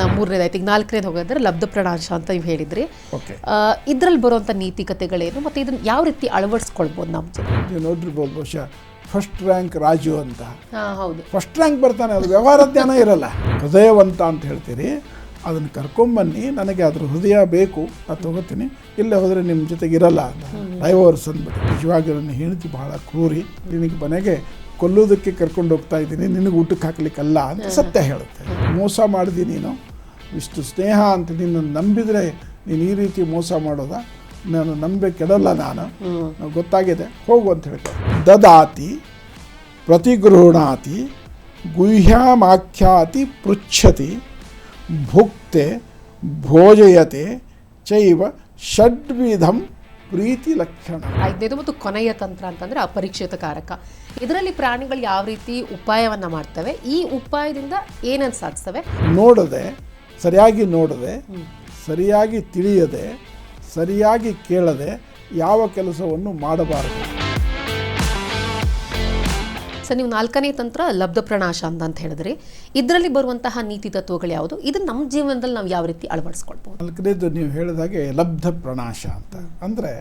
ನಾವು ಮೂರನೇದಾಯ್ತು ಈಗ ನಾಲ್ಕನೇದು ಹೋಗೋದ್ರೆ ಲಬ್ಧ ಪ್ರಣಾಶ ಅಂತ ನೀವು ಹೇಳಿದ್ರಿ. ಓಕೆ ಇದರಲ್ಲಿ ಬರುವಂಥ ನೀತಿಕತೆಗಳೇನು ಮತ್ತು ಇದನ್ನು ಯಾವ ರೀತಿ ಅಳವಡಿಸ್ಕೊಳ್ಬೋದು ನಮ್ಮ ಜೊತೆ ನೀವು ನೋಡಿರ್ಬೋದು ಬಹುಶಃ ಫಸ್ಟ್ ರ್ಯಾಂಕ್ ರಾಜು ಅಂತ. ಹಾಂ ಹೌದು. ಫಸ್ಟ್ ರ್ಯಾಂಕ್ ಬರ್ತಾನೆ ಅದು ವ್ಯವಹಾರ ಜ್ಞಾನ ಇರಲ್ಲ. ಹೃದಯವಂತ ಅಂತ ಹೇಳ್ತೀರಿ. ಅದನ್ನು ಕರ್ಕೊಂಬನ್ನಿ ನನಗೆ ಅದ್ರ ಹೃದಯ ಬೇಕು ಅದು ತಗೋತೀನಿ. ಇಲ್ಲೇ ಹೋದರೆ ನಿಮ್ಮ ಜೊತೆಗೆ ಇರಲ್ಲ ಅಂತ. ಡೈವರ್ಸ್ ಅಂದ್ಬಿಟ್ಟು. ನಿಜವಾಗಿ ನನ್ನ ಹೆಂಡತಿ ಬಹಳ ಕ್ರೂರಿ. ನಿನಗೆ ಮನೆಗೆ ಕೊಲ್ಲೋದಕ್ಕೆ ಕರ್ಕೊಂಡು ಹೋಗ್ತಾ ಇದ್ದೀನಿ ನಿನಗೆ ಊಟಕ್ಕೆ ಹಾಕ್ಲಿಕ್ಕಲ್ಲ ಅಂತ ಸತ್ಯ ಹೇಳುತ್ತೆ. ಮೋಸ ಮಾಡಿದಿ ನೀನು. ಇಷ್ಟು ಸ್ನೇಹ ಅಂತ ನಿನ್ನನ್ನು ನಂಬಿದರೆ ನೀನು ಈ ರೀತಿ ಮೋಸ ಮಾಡೋದ? ನಾನು. ನಂಬೆ ಕೆಡಲ್ಲ ನಾನು ಗೊತ್ತಾಗಿದೆ. ಹೋಗು ಅಂತ ಹೇಳ್ತಾರೆ ದದಾತಿ ಪ್ರತಿಗೃಹಣಾತಿ ಗುಹ್ಯಾಮಾಖ್ಯಾತಿ ಪೃಚ್ಛತಿ ಭುಕ್ತೆ ಭೋಜಯತೆ ಚೈವ ಷಡ್ವಿಧಂ ಪ್ರೀತಿ ಲಕ್ಷಣ. ಐದನೇದು ಮತ್ತು ಕೊನೆಯ ತಂತ್ರ ಅಂತಂದ್ರೆ ಅಪರಿಕ್ಷಿತ ಕಾರಕ. ಇದರಲ್ಲಿ ಪ್ರಾಣಿಗಳು ಯಾವ ರೀತಿ ಉಪಾಯವನ್ನ ಮಾಡ್ತವೆ? ಈ ಉಪಾಯದಿಂದ ಏನನ್ನು ಸಾಧಿಸ್ತವೆ? ನೋಡದೆ ಸರಿಯಾಗಿ ನೋಡದೆ ಸರಿಯಾಗಿ ತಿಳಿಯದೆ ಸರಿಯಾಗಿ ಕೇಳದೆ ಯಾವ ಕೆಲಸವನ್ನು ಮಾಡಬಾರದು? ಸರ್ ನೀವು ನಾಲ್ಕನೇ ತಂತ್ರ ಲಬ್ಧ ಪ್ರಣಾಶ ಅಂತ ಅಂತ ಹೇಳಿದ್ರಿ. ಇದರಲ್ಲಿ ಬರುವಂತಹ ನೀತಿ ತತ್ವಗಳು ಯಾವುದು? ಇದು ನಮ್ಮ ಜೀವನದಲ್ಲಿ ನಾವು ಯಾವ ರೀತಿ ಅಳವಡಿಸ್ಕೊಳ್ಬೋದು ನಾಲ್ಕನೇದು ನೀವು ಹೇಳಿದಾಗೆ ಲಬ್ಧ ಪ್ರಣಾಶ ಅಂತ. ಅಂದರೆ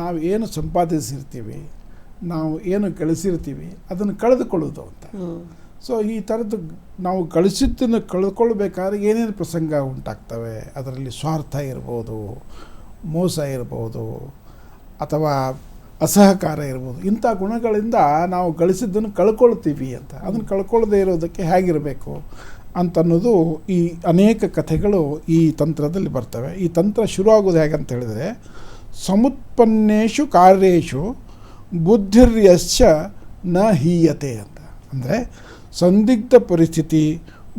ನಾವು ಏನು ಸಂಪಾದಿಸಿರ್ತೀವಿ ನಾವು ಏನು ಗಳಿಸಿರ್ತೀವಿ ಅದನ್ನು ಕಳೆದುಕೊಳ್ಳೋದು ಅಂತ. ಸೊ ಈ ಥರದ್ದು ನಾವು ಗಳಿಸಿದ್ದನ್ನು ಕಳ್ಕೊಳ್ಬೇಕಾದ್ರೆ ಏನೇನು ಪ್ರಸಂಗ ಉಂಟಾಗ್ತವೆ? ಅದರಲ್ಲಿ ಸ್ವಾರ್ಥ ಇರ್ಬೋದು, ಮೋಸ ಇರ್ಬೋದು, ಅಥವಾ ಅಸಹಕಾರ ಇರ್ಬೋದು. ಇಂಥ ಗುಣಗಳಿಂದ ನಾವು ಗಳಿಸಿದ್ದನ್ನು ಕಳ್ಕೊಳ್ತೀವಿ ಅಂತ. ಅದನ್ನು ಕಳ್ಕೊಳ್ಳದೆ ಇರೋದಕ್ಕೆ ಹೇಗಿರಬೇಕು ಅಂತನ್ನೋದು ಈ ಅನೇಕ ಕಥೆಗಳು ಈ ತಂತ್ರದಲ್ಲಿ ಬರ್ತವೆ. ಈ ತಂತ್ರ ಶುರುವಾಗೋದು ಹೇಗಂತ ಹೇಳಿದರೆ, ಸಮುತ್ಪನ್ನೇಶು ಕಾರ್ಯೇಶು ಬುದ್ಧಿರ್ಯಶ್ಚ ನ ಹೀಯತೆ ಅಂತ. ಅಂದರೆ ಸಂದಿಗ್ಧ ಪರಿಸ್ಥಿತಿ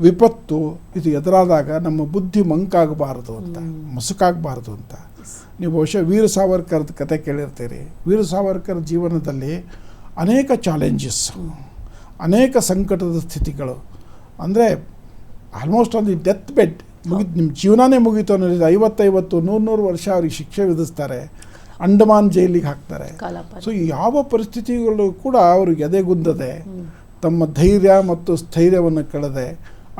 ವಿಪತ್ತು ಇದು ಎದುರಾದಾಗ ನಮ್ಮ ಬುದ್ಧಿ ಮಂಕಾಗಬಾರದು ಅಂತ ಮಸುಕಾಗಬಾರದು ಅಂತ. ನೀವು ಬಹುಶಃ ವೀರ ಸಾವರ್ಕರ್ದ ಕತೆ ಕೇಳಿರ್ತೀರಿ. ವೀರ ಸಾವರ್ಕರ್ ಜೀವನದಲ್ಲಿ ಅನೇಕ ಚಾಲೆಂಜಸ್ ಅನೇಕ ಸಂಕಟದ ಸ್ಥಿತಿಗಳು. ಅಂದರೆ ಆಲ್ಮೋಸ್ಟ್ ಒಂದು ಡೆತ್ ಬೆಡ್ ಮುಗಿದು ನಿಮ್ಮ ಜೀವನನೇ ಮುಗೀತು ಅನ್ನೋದು ಐವತ್ತೈವತ್ತು ನೂರು ನೂರು ವರ್ಷ ಅವ್ರಿಗೆ ಶಿಕ್ಷೆ ವಿಧಿಸ್ತಾರೆ. ಅಂಡಮಾನ್ ಜೈಲಿಗೆ ಹಾಕ್ತಾರೆ. ಸೊ ಯಾವ ಪರಿಸ್ಥಿತಿಗಳು ಕೂಡ ಅವ್ರಿಗೆ ಎದೆಗುಂದದೆ. ತಮ್ಮ ಧೈರ್ಯ ಮತ್ತು ಸ್ಥೈರ್ಯವನ್ನು ಕಳೆದೆ.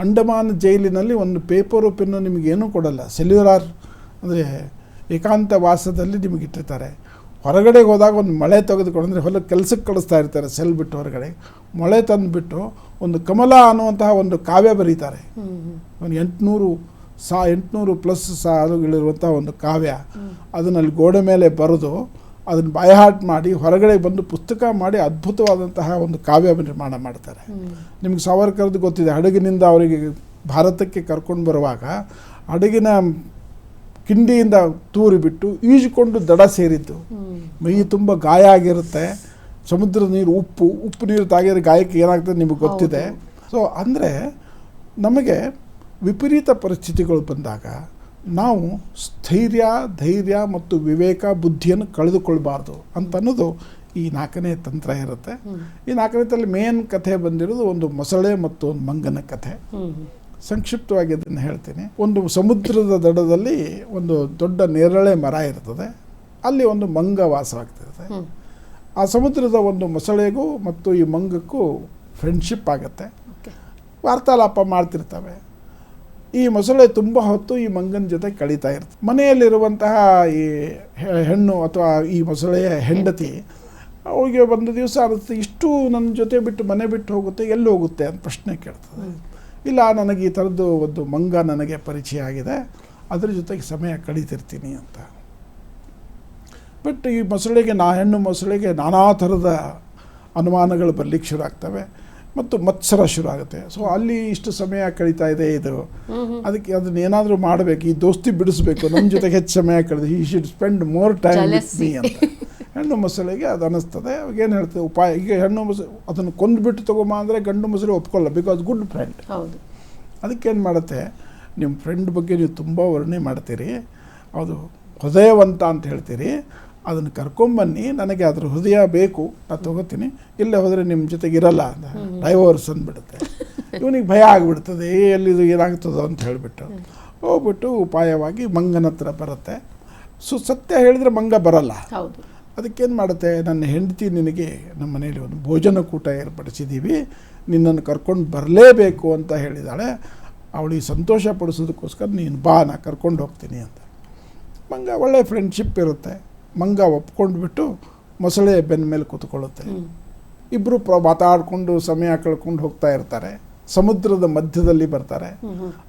ಅಂಡಮಾನ್ ಜೈಲಿನಲ್ಲಿ ಒಂದು ಪೇಪರು ಪೆನ್ನು ನಿಮಗೇನೂ ಕೊಡಲ್ಲ. ಸೆಲ್ಯುಲಾರ್ ಅಂದರೆ ಏಕಾಂತ ವಾಸದಲ್ಲಿ ನಿಮಗೆ ಇಟ್ಟಿರ್ತಾರೆ ಹೊರಗಡೆ ಹೋದಾಗ ಒಂದು ಮಳೆ ತೆಗೆದುಕೊಂಡು ಅಂದರೆ ಹೊಲಕ್ಕೆ ಕೆಲಸಕ್ಕೆ ಕಳಿಸ್ತಾ ಇರ್ತಾರೆ ಸೆಲ್ ಬಿಟ್ಟು ಹೊರಗಡೆ. ಮಳೆ ತಂದುಬಿಟ್ಟು ಒಂದು ಕಮಲ ಅನ್ನುವಂತಹ ಒಂದು ಕಾವ್ಯ ಬರೀತಾರೆ. ಒಂದು ಎಂಟುನೂರು ಸಾ ಎಂಟುನೂರು ಪ್ಲಸ್ ಸಾಲುಗಳಿರುವಂಥ ಒಂದು ಕಾವ್ಯ. ಅದನ್ನಲ್ಲಿ ಗೋಡೆ ಮೇಲೆ ಬರೆದು ಅದನ್ನು ಬಾಯಹಾಟ್ ಮಾಡಿ ಹೊರಗಡೆ ಬಂದು ಪುಸ್ತಕ ಮಾಡಿ ಅದ್ಭುತವಾದಂತಹ ಒಂದು ಕಾವ್ಯ ನಿರ್ಮಾಣ ಮಾಡ್ತಾರೆ. ನಿಮ್ಗೆ ಸಾವರ್ಕರ್ದು ಗೊತ್ತಿದೆ ಹಡಗಿನಿಂದ ಅವರಿಗೆ ಭಾರತಕ್ಕೆ ಕರ್ಕೊಂಡು ಬರುವಾಗ ಹಡಗಿನ ಕಿಂಡಿಯಿಂದ ತೂರಿಬಿಟ್ಟು ಈಜಿಕೊಂಡು ದಡ ಸೇರಿದ್ದು. ಮೈ ತುಂಬ ಗಾಯ ಆಗಿರುತ್ತೆ ಸಮುದ್ರದ ನೀರು ಉಪ್ಪು ಉಪ್ಪು ನೀರು ತಾಗಿದ್ರೆ ಗಾಯಕ್ಕೆ ಏನಾಗ್ತದೆ ನಿಮಗೆ ಗೊತ್ತಿದೆ. ಸೊ ಅಂದರೆ ನಮಗೆ ವಿಪರೀತ ಪರಿಸ್ಥಿತಿಗಳು ಬಂದಾಗ ನಾವು ಸ್ಥೈರ್ಯ ಧೈರ್ಯ ಮತ್ತು ವಿವೇಕ ಬುದ್ಧಿಯನ್ನು ಕಳೆದುಕೊಳ್ಬಾರ್ದು ಅಂತ ಅನ್ನೋದು ಈ ನಾಲ್ಕನೇ ತಂತ್ರ ಇರುತ್ತೆ. ಈ ನಾಲ್ಕನೇತಲ್ಲಿ ಮೇನ್ ಕಥೆ ಬಂದಿರೋದು ಒಂದು ಮೊಸಳೆ ಮತ್ತು ಒಂದು ಮಂಗನ ಕಥೆ. ಸಂಕ್ಷಿಪ್ತವಾಗಿ ಅದನ್ನು ಹೇಳ್ತೀನಿ. ಒಂದು ಸಮುದ್ರದ ದಡದಲ್ಲಿ ಒಂದು ದೊಡ್ಡ ನೇರಳೆ ಮರ ಇರ್ತದೆ. ಅಲ್ಲಿ ಒಂದು ಮಂಗ ವಾಸವಾಗ್ತಿರುತ್ತೆ. ಆ ಸಮುದ್ರದ ಒಂದು ಮೊಸಳೆಗೂ ಮತ್ತು ಈ ಮಂಗಕ್ಕೂ ಫ್ರೆಂಡ್ಶಿಪ್ ಆಗುತ್ತೆ. ವಾರ್ತಾಲಾಪ ಮಾಡ್ತಿರ್ತವೆ. ಈ ಮೊಸಳೆ ತುಂಬ ಹೊತ್ತು ಈ ಮಂಗನ ಜೊತೆ ಕಳೀತಾ ಇರ್ತದೆ ಮನೆಯಲ್ಲಿರುವಂತಹ ಈ ಹೆಣ್ಣು ಅಥವಾ ಈ ಮೊಸಳೆಯ ಹೆಂಡತಿ ಅವಳಿಗೆ ಒಂದು ದಿವಸ ಅನ್ನಿಸ್ತದೆ ಇಷ್ಟು ನನ್ನ ಜೊತೆ ಬಿಟ್ಟು ಮನೆ ಬಿಟ್ಟು ಹೋಗುತ್ತೆ ಎಲ್ಲಿ ಹೋಗುತ್ತೆ ಅಂತ ಪ್ರಶ್ನೆ ಕೇಳ್ತದೆ. ಇಲ್ಲ ನನಗೆ ಈ ಥರದ್ದು ಒಂದು ಮಂಗ ನನಗೆ ಪರಿಚಯ ಆಗಿದೆ ಅದ್ರ ಜೊತೆಗೆ ಸಮಯ ಕಳೀತಿರ್ತೀನಿ ಅಂತ. ಬಟ್ ಈ ಮೊಸಳೆಗೆ ನಾ ಹೆಣ್ಣು ಮೊಸಳೆಗೆ ನಾನಾ ಥರದ ಅನುಮಾನಗಳು ಬರಲಿಕ್ಕೆ ಶುರು ಆಗ್ತವೆ. ಮತ್ತು ಮತ್ಸರ ಶುರು ಆಗುತ್ತೆ ಸೊ ಅಲ್ಲಿ ಇಷ್ಟು ಸಮಯ ಕಳೀತಾ ಇದೆ ಇದು ಅದಕ್ಕೆ ಅದನ್ನ ಏನಾದರೂ ಮಾಡಬೇಕು ಈ ದೋಸ್ತಿ ಬಿಡಿಸ್ಬೇಕು ನಮ್ಮ ಜೊತೆಗೆ ಹೆಚ್ಚು ಸಮಯ ಕಳೆದು ಈ should spend more time with. Me ಅಂತ. ಹೆಣ್ಣು ಮೊಸಳೆಗೆ ಅದು ಅನ್ನಿಸ್ತದೆ ಅವಾಗ ಏನು ಹೇಳ್ತದೆ ಉಪಾಯ ಈಗ ಹೆಣ್ಣು ಮೊಸ ಅದನ್ನು ಕೊಂದುಬಿಟ್ಟು ತಗೊಂಬ ಅಂದರೆ ಗಂಡು ಮೊಸಳೆ ಒಪ್ಕೊಳ್ಳ ಬಿಕಾಸ್ ಗುಡ್ ಫ್ರೆಂಡ್ ಹೌದು. ಅದಕ್ಕೇನು ಮಾಡುತ್ತೆ ನಿಮ್ಮ ಫ್ರೆಂಡ್ ಬಗ್ಗೆ ನೀವು ತುಂಬ ವರ್ಣನೆ ಮಾಡ್ತೀರಿ ಅದು ಹೃದಯವಂತ ಅಂತ ಹೇಳ್ತೀರಿ ಅದನ್ನು ಕರ್ಕೊಂಬನ್ನಿ ನನಗೆ ಅದ್ರ ಹೃದಯ ಬೇಕು ನಾ ತಗೋತೀನಿ. ಇಲ್ಲೇ ಹೋದರೆ ನಿಮ್ಮ ಜೊತೆಗೆ ಇರಲ್ಲ ಅಂತ ಡೈವರ್ಸ್ ಅಂದ್ಬಿಡುತ್ತೆ. ಇವನಿಗೆ ಭಯ ಆಗಿಬಿಡ್ತದೆ ಏ ಎಲ್ಲಿದು ಏನಾಗ್ತದೋ ಅಂತ ಹೇಳಿಬಿಟ್ಟು. ಹೋಗ್ಬಿಟ್ಟು ಉಪಾಯವಾಗಿ ಮಂಗನ ಹತ್ರ ಬರುತ್ತೆ. ಸೊ ಸತ್ಯ ಹೇಳಿದ್ರೆ ಮಂಗ ಬರಲ್ಲ. ಅದಕ್ಕೇನು ಮಾಡುತ್ತೆ ನನ್ನ ಹೆಂಡತಿ ನಿನಗೆ ನಮ್ಮ ಮನೆಯಲ್ಲಿ ಒಂದು ಭೋಜನ ಕೂಟ ಏರ್ಪಡಿಸಿದ್ದೀವಿ ನಿನ್ನನ್ನು ಕರ್ಕೊಂಡು ಬರಲೇಬೇಕು ಅಂತ ಹೇಳಿದಾಳೆ. ಅವಳಿಗೆ ಸಂತೋಷ ಪಡಿಸೋದಕ್ಕೋಸ್ಕರ ನೀನು ಬಾ ನಾ ಕರ್ಕೊಂಡು ಹೋಗ್ತೀನಿ ಅಂತ. ಮಂಗ ಒಳ್ಳೆ ಫ್ರೆಂಡ್ಶಿಪ್ ಇರುತ್ತೆ. ಮಂಗ ಒಪ್ಕೊಂಡ್ಬಿಟ್ಟು ಮೊಸಳೆ ಬೆನ್ನ ಮೇಲೆ ಕೂತ್ಕೊಳ್ಳುತ್ತೆ. ಇಬ್ಬರು ಪ್ರ ಮಾತಾಡಿಕೊಂಡು ಸಮಯ ಕಳ್ಕೊಂಡು ಹೋಗ್ತಾ ಇರ್ತಾರೆ. ಸಮುದ್ರದ ಮಧ್ಯದಲ್ಲಿ ಬರ್ತಾರೆ.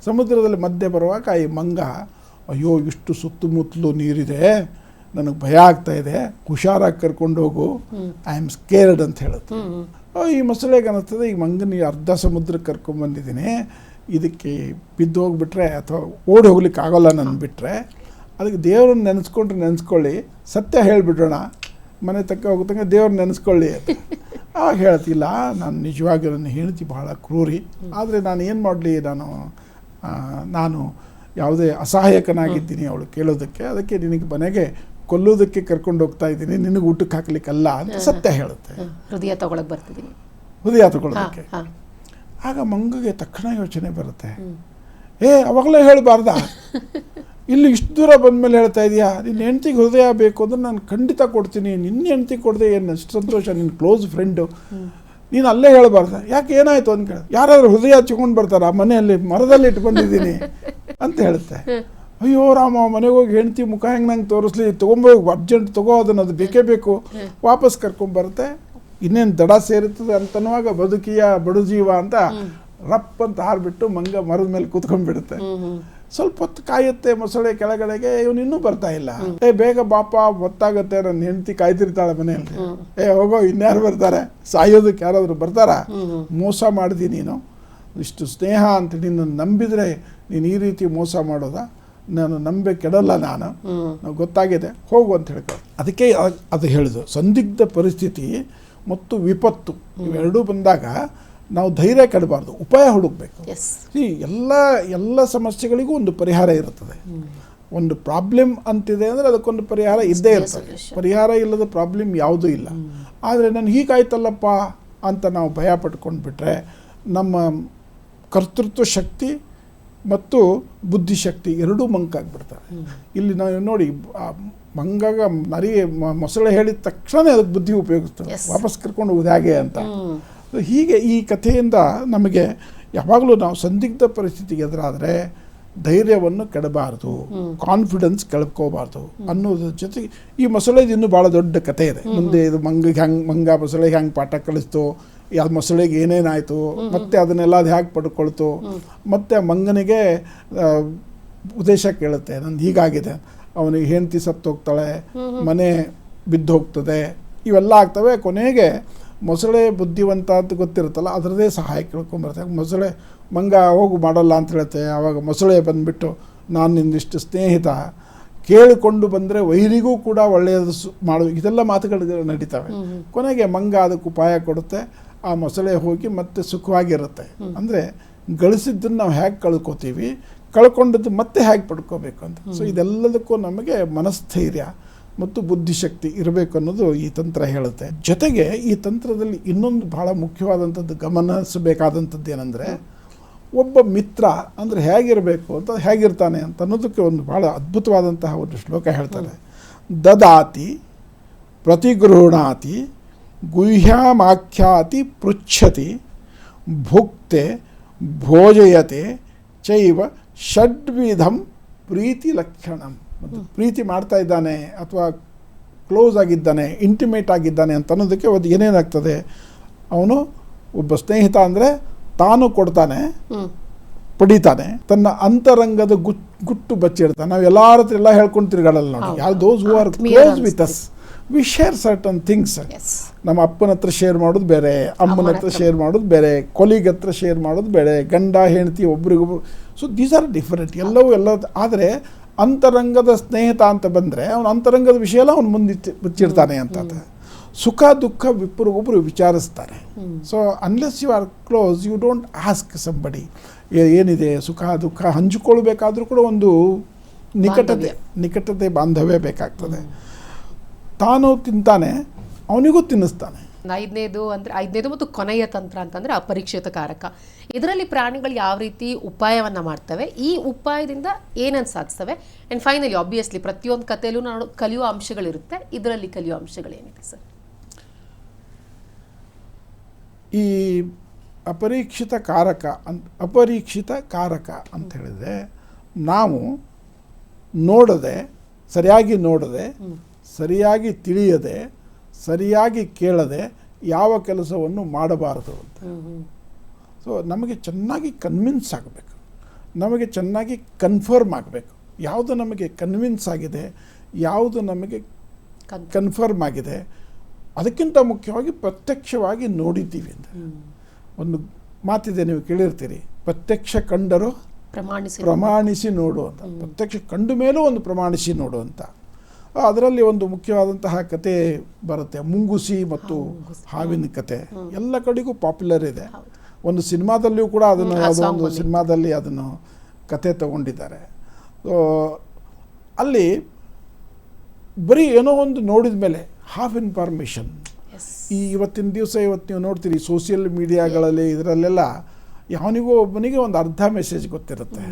ಸಮುದ್ರದಲ್ಲಿ ಮಧ್ಯೆ ಬರುವಾಗ ಈ ಮಂಗ ಅಯ್ಯೋ ಇಷ್ಟು ಸುತ್ತಮುತ್ತಲು ನೀರಿದೆ. ನನಗೆ ಭಯ ಆಗ್ತಾ ಇದೆ. ಹುಷಾರಾಗಿ ಕರ್ಕೊಂಡು ಹೋಗು. ಐ ಆಮ್ ಸ್ಕೇರ್ಡ್ ಅಂತ ಹೇಳುತ್ತೆ. ಈ ಮೊಸಳೆಗೆ ಅನ್ನಿಸ್ತದೆ ಈ ಮಂಗನ ಅರ್ಧ ಸಮುದ್ರಕ್ಕೆ ಕರ್ಕೊಂಡ್ಬಂದಿದ್ದೀನಿ ಇದಕ್ಕೆ ಬಿದ್ದು ಹೋಗ್ಬಿಟ್ರೆ ಅಥವಾ ಓಡಿ ಹೋಗ್ಲಿಕ್ಕೆ ಆಗೋಲ್ಲ ನಾನು ಬಿಟ್ಟರೆ ಅದಕ್ಕೆ ದೇವ್ರನ್ನ ನೆನೆಸ್ಕೊಂಡ್ರೆ ನೆನೆಸ್ಕೊಳ್ಳಿ. ಸತ್ಯ ಹೇಳಿಬಿಡೋಣ. ಮನೆ ತಕ್ಕ ಹೋಗ್ತಂಗೆ ದೇವ್ರನ್ನ ನೆನೆಸ್ಕೊಳ್ಳಿ ಅಂತ. ಆವಾಗ ಹೇಳ್ತಿಲ್ಲ ನಾನು ನಿಜವಾಗಿ ನನ್ನ ಹೆಂಡತಿ ಬಹಳ ಕ್ರೂರಿ. ಆದರೆ ನಾನು ಏನು ಮಾಡಲಿ? ನಾನು ನಾನು ಯಾವುದೇ ಅಸಹಾಯಕನಾಗಿದ್ದೀನಿ ಅವಳು ಕೇಳೋದಕ್ಕೆ. ಅದಕ್ಕೆ ನಿನಗೆ ಮನೆಗೆ ಕೊಲ್ಲೋದಕ್ಕೆ ಕರ್ಕೊಂಡು ಹೋಗ್ತಾ ಇದ್ದೀನಿ. ನಿನಗೆ ಊಟಕ್ಕೆ ಹಾಕ್ಲಿಕ್ಕಲ್ಲ ಅಂತ ಸತ್ಯ ಹೇಳುತ್ತೆ. ಹೃದಯ ತಗೊಳಕ್ ಬರ್ತಿದ್ದೀನಿ ಹೃದಯ ತಗೊಳ್ಳೋದಕ್ಕೆ ಆಗ ಮಂಗಗೆ ತಕ್ಷಣ ಯೋಚನೆ ಬರುತ್ತೆ. ಏ ಅವಾಗಲೇ ಹೇಳಬಾರ್ದ? ಇಲ್ಲಿ ಇಷ್ಟು ದೂರ ಬಂದಮೇಲೆ ಹೇಳ್ತಾ ಇದೀಯಾ? ನಿನ್ನ ಹೆಂಡ್ತಿಗೆ ಹೃದಯ ಬೇಕು ಅಂದ್ರೆ ನಾನು ಖಂಡಿತ ಕೊಡ್ತೀನಿ. ನಿನ್ನ ಹೆಂಡ್ತಿ ಕೊಡದೆ ಏನು ಅಷ್ಟು ಸಂತೋಷ? ನಿನ್ನ ಕ್ಲೋಸ್ ಫ್ರೆಂಡು ನೀನು ಅಲ್ಲೇ ಹೇಳಬಾರ್ದ. ಯಾಕೆ ಏನಾಯ್ತು ಅಂತ ಕೇಳ. ಯಾರಾದ್ರೂ ಹೃದಯ ಹಚ್ಕೊಂಡು ಬರ್ತಾರ? ಮನೆಯಲ್ಲಿ ಮರದಲ್ಲಿ ಇಟ್ಟು ಬಂದಿದ್ದೀನಿ ಅಂತ ಹೇಳುತ್ತೆ. ಅಯ್ಯೋ ರಾಮ, ಮನೆಗೆ ಹೋಗಿ ಹೆಂಡ್ತಿ ಮುಖ ಹೆಂಗೆ ನಂಗೆ ತೋರಿಸ್ಲಿ? ತೊಗೊಂಬೋಗಿ ಅರ್ಜೆಂಟ್ ತಗೋ, ಅದನ್ನು ಅದು ಬೇಕೇ ಬೇಕು. ವಾಪಸ್ ಕರ್ಕೊಂಬರುತ್ತೆ ಇನ್ನೇನು ದಡ ಸೇರುತ್ತದೆ ಅಂತನ್ನುವಾಗ ಬದುಕಿಯ ಬಡು ಜೀವ ಅಂತ ರಪ್ ಅಂತ ಹಾರ್ಬಿಟ್ಟು ಮಂಗ ಮರದ ಮೇಲೆ ಕೂತ್ಕೊಂಡ್ಬಿಡುತ್ತೆ. ಸ್ವಲ್ಪ ಹೊತ್ತು ಕಾಯುತ್ತೆ ಮೊಸಳೆ ಕೆಳಗಡೆಗೆ ಇವನು ಇನ್ನೂ ಬರ್ತಾ ಇಲ್ಲ. ಏ ಬೇಗ ಬಾಪ ಗೊತ್ತಾಗುತ್ತೆ ನನ್ನ ಹೆಂಡತಿ ಕಾಯ್ತಿರ್ತಾಳೆ ಮನೆಯಲ್ಲಿ. ಏ ಹೋಗೋ ಇನ್ಯಾರು ಬರ್ತಾರೆ? ಸಾಯೋದಕ್ಕೆ ಯಾರಾದರೂ ಬರ್ತಾರಾ. ಮೋಸ ಮಾಡಿದಿ ನೀನು. ಇಷ್ಟು ಸ್ನೇಹ ಅಂತ ನಿನ್ನ ನಂಬಿದರೆ ನೀನು ಈ ರೀತಿ ಮೋಸ ಮಾಡೋದ? ನಾನು ನಂಬೆ ಕೆಡಲ್ಲ ನಾನು. ಗೊತ್ತಾಗಿದೆ. ಹೋಗು ಅಂತ ಹೇಳ್ಕೊ ಅದಕ್ಕೆ ಅದು ಹೇಳಿದ್ರು ಸಂದಿಗ್ಧ ಪರಿಸ್ಥಿತಿ ಮತ್ತು ವಿಪತ್ತು ಇವೆರಡೂ ಬಂದಾಗ ನಾವು ಧೈರ್ಯ ಕೆಡಬಾರ್ದು ಉಪಾಯ ಹುಡುಕ್ಬೇಕು. ಈ ಎಲ್ಲ ಎಲ್ಲ ಸಮಸ್ಯೆಗಳಿಗೂ ಒಂದು ಪರಿಹಾರ ಇರುತ್ತದೆ. ಒಂದು ಪ್ರಾಬ್ಲಮ್ ಅಂತಿದೆ ಅಂದರೆ ಅದಕ್ಕೊಂದು ಪರಿಹಾರ ಇದ್ದೇ ಇರ್ತದೆ. ಪರಿಹಾರ ಇಲ್ಲದ ಪ್ರಾಬ್ಲಮ್ ಯಾವುದೂ ಇಲ್ಲ. ಆದರೆ ನಾನು ಹೀಗಾಯ್ತಲ್ಲಪ್ಪ ಅಂತ ನಾವು ಭಯ ಪಟ್ಕೊಂಡು ಬಿಟ್ಟರೆ ನಮ್ಮ ಕರ್ತೃತ್ವ ಶಕ್ತಿ ಮತ್ತು ಬುದ್ಧಿಶಕ್ತಿ ಎರಡೂ ಮಂಕಾಗ್ಬಿಡ್ತವೆ ಇಲ್ಲಿ ನಾವು ನೋಡಿ ಮಂಗಾಗ ನರಿ ಮೊಸಳೆ ಹೇಳಿದ ತಕ್ಷಣ ಅದಕ್ಕೆ ಬುದ್ಧಿ ಉಪಯೋಗಿಸ್ತದೆ. ವಾಪಸ್ ಕರ್ಕೊಂಡು ಹೋಗೋದು ಹೇಗೆ ಅಂತ. ಹೀಗೆ ಈ ಕಥೆಯಿಂದ ನಮಗೆ ಯಾವಾಗಲೂ ನಾವು ಸಂದಿಗ್ಧ ಪರಿಸ್ಥಿತಿಗೆ ಎದುರಾದರೆ ಧೈರ್ಯವನ್ನು ಕೆಡಬಾರದು ಕಾನ್ಫಿಡೆನ್ಸ್ ಕಳ್ಕೋಬಾರ್ದು ಅನ್ನೋದ್ರ ಜೊತೆಗೆ ಈ ಮೊಸಳೆದು ಇನ್ನೂ ಭಾಳ ದೊಡ್ಡ ಕಥೆ ಇದೆ. ಮುಂದೆ ಇದು ಮಂಗಗೆ ಹ್ಯಾಂಗೆ ಮಂಗ ಮೊಸಳೆಗೆ ಹೆಂಗೆ ಪಾಠ ಕಳಿಸ್ತು ಯಾವ ಮೊಸಳೆಗೆ ಏನೇನಾಯಿತು ಮತ್ತೆ ಅದನ್ನೆಲ್ಲ ಅದು ಹೇಗೆ ಪಡ್ಕೊಳ್ತು ಮತ್ತೆ ಮಂಗನಿಗೆ ಉದ್ದೇಶ ಕೇಳುತ್ತೆ ನಂದು ಹೀಗಾಗಿದೆ ಅವನಿಗೆ ಹೆಂಡತಿ ಸತ್ತು ಹೋಗ್ತಾಳೆ ಮನೆ ಬಿದ್ದು ಹೋಗ್ತದೆ ಇವೆಲ್ಲ ಆಗ್ತವೆ ಕೊನೆಗೆ ಮೊಸಳೆ ಬುದ್ಧಿವಂತ ಅಂತ ಗೊತ್ತಿರುತ್ತಲ್ಲ ಅದರದೇ ಸಹಾಯ ಕೇಳ್ಕೊಂಬರುತ್ತೆ ಮೊಸಳೆ ಮಂಗ ಹೋಗು ಮಾಡಲ್ಲ ಅಂತ ಹೇಳುತ್ತೆ ಆವಾಗ ಮೊಸಳೆ ಬಂದುಬಿಟ್ಟು ನಾನು ನಿಂದಿಷ್ಟು ಸ್ನೇಹಿತ ಕೇಳಿಕೊಂಡು ಬಂದರೆ ವೈರಿಗೂ ಕೂಡ ಒಳ್ಳೆಯದು ಸು- ಮಾಡು ಇದೆಲ್ಲ ಮಾತುಗಳು ನಡೀತವೆ. ಕೊನೆಗೆ ಮಂಗ ಅದಕ್ಕೆ ಉಪಾಯ ಕೊಡುತ್ತೆ ಆ ಮೊಸಳೆ ಹೋಗಿ ಮತ್ತೆ ಸುಖವಾಗಿರುತ್ತೆ. ಅಂದರೆ ಗಳಿಸಿದ್ದನ್ನು ನಾವು ಹೇಗೆ ಕಳ್ಕೊತೀವಿ ಕಳ್ಕೊಂಡದ್ದು ಮತ್ತೆ ಹೇಗೆ ಪಡ್ಕೋಬೇಕು ಅಂತ. ಸೊ ಇದೆಲ್ಲದಕ್ಕೂ ನಮಗೆ ಮನಸ್ಥೈರ್ಯ. ಮತ್ತು ಬುದ್ಧಿಶಕ್ತಿ ಇರಬೇಕು ಅನ್ನೋದು ಈ ತಂತ್ರ ಹೇಳುತ್ತೆ. ಜೊತೆಗೆ ಈ ತಂತ್ರದಲ್ಲಿ ಇನ್ನೊಂದು ಬಹಳ ಮುಖ್ಯವಾದಂಥದ್ದು ಗಮನಿಸಬೇಕಾದಂಥದ್ದು ಏನಂದರೆ, ಒಬ್ಬ ಮಿತ್ರ ಅಂದರೆ ಹೇಗಿರಬೇಕು ಅಂತ ಹೇಗಿರ್ತಾನೆ ಅಂತ ಅನ್ನೋದಕ್ಕೆ ಒಂದು ಭಾಳ ಅದ್ಭುತವಾದಂತಹ ಒಂದು ಶ್ಲೋಕ ಹೇಳ್ತಾರೆ. ದದಾತಿ, ಪ್ರತಿಗೃಹಣಾತಿ, ಗುಹ್ಯಾಮಾಖ್ಯಾತಿ, ಪೃಚ್ಛತಿ, ಭುಕ್ತೆ, ಭೋಜಯತೆ, ಚೈವ ಷಡ್ವಿಧಂ ಪ್ರೀತಿ ಲಕ್ಷಣಂ ಮತ್ತು ಪ್ರೀತಿ ಮಾಡ್ತಾ ಇದ್ದಾನೆ ಅಥವಾ ಕ್ಲೋಸ್ ಆಗಿದ್ದಾನೆ ಇಂಟಿಮೇಟ್ ಆಗಿದ್ದಾನೆ ಅಂತ ಅನ್ನೋದಕ್ಕೆ ಒಂದು ಏನೇನಾಗ್ತದೆ? ಅವನು ಒಬ್ಬ ಸ್ನೇಹಿತ ಅಂದರೆ ತಾನು ಕೊಡ್ತಾನೆ. ಪಡಿತಾನೆ ತನ್ನ ಅಂತರಂಗದ ಗುಟ್ ಗುಟ್ಟು ಬಚ್ಚಿಡ್ತಾನೆ. ನಾವು ಎಲ್ಲರ ಹತ್ರ ಎಲ್ಲ ಹೇಳ್ಕೊಂಡು ತಿರುಗಾಡಲ್ಲ ನೋಡಿ. ಯಾರು those who are close with us we share certain things ನಮ್ಮ ಅಪ್ಪನ ಹತ್ರ ಶೇರ್ ಮಾಡೋದು ಬೇರೆ ಅಮ್ಮನ ಹತ್ರ. ಶೇರ್ ಮಾಡೋದು ಬೇರೆ ಕೊಲಿಗ್ ಹತ್ರ ಶೇರ್ ಮಾಡೋದು ಬೇರೆ ಗಂಡ ಹೆಂಡತಿ ಒಬ್ರಿಗೊಬ್ರು. ಸೊ ದೀಸ್ ಆರ್ ಡಿಫರೆಂಟ್ ಎಲ್ಲವೂ ಎಲ್ಲ ಆದರೆ ಅಂತರಂಗದ ಸ್ನೇಹಿತ ಅಂತ ಬಂದರೆ ಅವನು ಅಂತರಂಗದ ವಿಷಯ ಎಲ್ಲ ಅವನು ಮುಂದಿಟ್ಟು ಮುಚ್ಚಿರ್ತಾನೆ ಅಂತ ಸುಖ ದುಃಖ ಇಬ್ಬರಿಗೊಬ್ಬರು ವಿಚಾರಿಸ್ತಾರೆ. So unless you are close you don't ask somebody ಏನಿದೆ? ಸುಖ ದುಃಖ? ಹಂಚಿಕೊಳ್ಬೇಕಾದ್ರೂ ಕೂಡ ಒಂದು ನಿಕಟತೆ ನಿಕಟತೆ ಬಾಂಧವ್ಯ ಬೇಕಾಗ್ತದೆ. ತಾನು ತಿಂತಾನೆ ಅವನಿಗೂ ತಿನ್ನಿಸ್ತಾನೆ. ಐದನೇದು ಅಂದರೆ ಐದನೇದು ಮತ್ತು ಕೊನೆಯ ತಂತ್ರ ಅಂತಂದರೆ ಅಪರೀಕ್ಷಿತ ಕಾರಕ. ಇದರಲ್ಲಿ ಪ್ರಾಣಿಗಳು ಯಾವ ರೀತಿ ಉಪಾಯವನ್ನು ಮಾಡ್ತವೆ ಈ ಉಪಾಯದಿಂದ ಏನನ್ನು ಸಾಧಿಸ್ತವೆ ಆ್ಯಂಡ್ ಫೈನಲಿ ಆಬ್ವಿಯಸ್ಲಿ ಪ್ರತಿಯೊಂದು ಕಥೆಯಲ್ಲೂ ನಾನು ಕಲಿಯುವ ಅಂಶಗಳಿರುತ್ತೆ ಇದರಲ್ಲಿ ಕಲಿಯುವ ಅಂಶಗಳೇನಿದೆ ಸರ್? ಈ ಅಪರೀಕ್ಷಿತ ಕಾರಕ ಅಂತ ಅಪರೀಕ್ಷಿತ ಕಾರಕ ಅಂತ ಹೇಳಿದರೆ ನಾವು ನೋಡದೆ ಸರಿಯಾಗಿ ನೋಡದೆ ಸರಿಯಾಗಿ ತಿಳಿಯದೆ ಸರಿಯಾಗಿ ಕೇಳದೆ ಯಾವ ಕೆಲಸವನ್ನು ಮಾಡಬಾರದು ಅಂತ. ಸೊ ನಮಗೆ ಚೆನ್ನಾಗಿ ಕನ್ವಿನ್ಸ್ ಆಗಬೇಕು. ನಮಗೆ ಚೆನ್ನಾಗಿ ಕನ್ಫರ್ಮ್ ಆಗಬೇಕು. ಯಾವುದು ನಮಗೆ ಕನ್ವಿನ್ಸ್ ಆಗಿದೆ ಯಾವುದು ನಮಗೆ ಕನ್ಫರ್ಮ್ ಆಗಿದೆ ಅದಕ್ಕಿಂತ ಮುಖ್ಯವಾಗಿ ಪ್ರತ್ಯಕ್ಷವಾಗಿ ನೋಡಿದ್ದೀವಿ ಅಂತ. ಒಂದು ಮಾತಿದೆ ನೀವು ಕೇಳಿರ್ತೀರಿ ಪ್ರತ್ಯಕ್ಷ ಕಂಡರು ಪ್ರಮಾಣಿಸಿ ಪ್ರಮಾಣಿಸಿ ನೋಡು ಅಂತ. ಪ್ರತ್ಯಕ್ಷ ಕಂಡ ಮೇಲೂ ಒಂದು ಪ್ರಮಾಣಿಸಿ ನೋಡು ಅಂತ. ಅದರಲ್ಲಿ ಒಂದು ಮುಖ್ಯವಾದಂತಹ ಕತೆ ಬರುತ್ತೆ. ಮುಂಗುಸಿ ಮತ್ತು. ಹಾವಿನ ಕತೆ. ಎಲ್ಲ ಕಡೆಗೂ ಪಾಪ್ಯುಲರ್ ಇದೆ. ಒಂದು ಸಿನಿಮಾದಲ್ಲಿಯೂ ಕೂಡ ಅದನ್ನು ಯಾವುದೋ ಒಂದು. ಸಿನಿಮಾದಲ್ಲಿ ಅದನ್ನು ಕತೆ ತಗೊಂಡಿದ್ದಾರೆ. ಅಲ್ಲಿ ಬರೀ ಏನೋ ಒಂದು ನೋಡಿದ ಮೇಲೆ ಹಾಫ್ ಇನ್ಫಾರ್ಮೇಷನ್ ಈ ಇವತ್ತಿನ ದಿವಸ ಇವತ್ತು ನೀವು ನೋಡ್ತೀರಿ ಸೋಷಿಯಲ್ ಮೀಡಿಯಾಗಳಲ್ಲಿ ಇದರಲ್ಲೆಲ್ಲ ಯಾವನಿಗೂ ಒಬ್ಬನಿಗೆ ಒಂದು ಅರ್ಧ ಮೆಸೇಜ್ ಗೊತ್ತಿರುತ್ತೆ.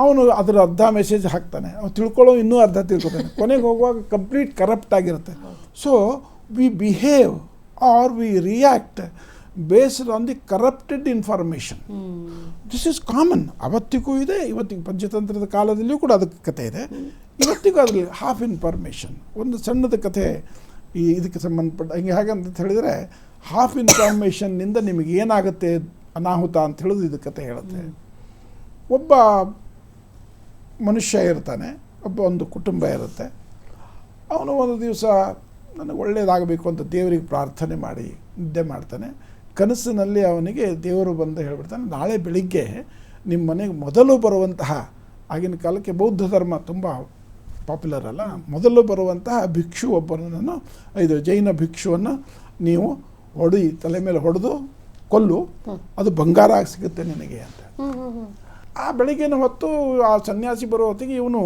ಅವನು ಅದರ ಅರ್ಧ ಮೆಸೇಜ್ ಹಾಕ್ತಾನೆ. ಅವ್ನು ತಿಳ್ಕೊಳ್ಳೋ ಇನ್ನೂ ಅರ್ಧ ತಿಳ್ಕೊತಾನೆ. ಕೊನೆಗೆ ಹೋಗುವಾಗ ಕಂಪ್ಲೀಟ್ ಕರಪ್ಟ್ ಆಗಿರುತ್ತೆ. So we behave or we react based on the corrupted information this is common ಅವತ್ತಿಗೂ ಇದೆ ಇವತ್ತಿಗೆ ಪಂಚತಂತ್ರದ ಕಾಲದಲ್ಲಿಯೂ ಕೂಡ ಅದಕ್ಕೆ ಕಥೆ ಇದೆ. ಇವತ್ತಿಗೂ ಅದರಲ್ಲಿ ಹಾಫ್ ಇನ್ಫಾರ್ಮೇಷನ್ ಒಂದು ಸಣ್ಣದ ಕಥೆ ಈ ಇದಕ್ಕೆ ಸಂಬಂಧಪಟ್ಟ ಹಿಂಗೆ ಹಾಗಂತ ಹೇಳಿದರೆ ಹಾಫ್ ಇನ್ಫಾರ್ಮೇಷನ್ನಿಂದ ನಿಮಗೆ ಏನಾಗುತ್ತೆ ಅನಾಹುತ ಅಂತ ಹೇಳೋದು ಇದು ಕತೆ ಹೇಳುತ್ತೆ. ಒಬ್ಬ ಮನುಷ್ಯ ಇರ್ತಾನೆ ಒಬ್ಬ ಒಂದು ಕುಟುಂಬ ಇರುತ್ತೆ. ಅವನು ಒಂದು ದಿವಸ ನನಗೆ ಒಳ್ಳೆಯದಾಗಬೇಕು ಅಂತ ದೇವರಿಗೆ ಪ್ರಾರ್ಥನೆ ಮಾಡಿ ನಿದ್ದೆ ಮಾಡ್ತಾನೆ. ಕನಸಿನಲ್ಲಿ ಅವನಿಗೆ ದೇವರು ಬಂದು ಹೇಳ್ಬಿಡ್ತಾನೆ ನಾಳೆ ಬೆಳಿಗ್ಗೆ ನಿಮ್ಮ ಮನೆಗೆ ಮೊದಲು ಬರುವಂತಹ ಆಗಿನ ಕಾಲಕ್ಕೆ ಬೌದ್ಧ ಧರ್ಮ ತುಂಬ ಪಾಪ್ಯುಲರ್ ಅಲ್ಲ ಮೊದಲು ಬರುವಂತಹ ಭಿಕ್ಷು ಒಬ್ಬನನ್ನು ಇದು ಜೈನ ಭಿಕ್ಷುವನ್ನು ನೀವು ಹೊಡಿ ತಲೆ ಮೇಲೆ ಹೊಡೆದು ಕೊಲ್ಲು ಅದು ಬಂಗಾರ ಆಗಿ ಸಿಗುತ್ತೆ ನಿನಗೆ ಅಂತ. ಆ ಬೆಳಗಿನ ಹೊತ್ತು ಆ ಸನ್ಯಾಸಿ ಬರೋ ಹೊತ್ತಿಗೆ ಇವನು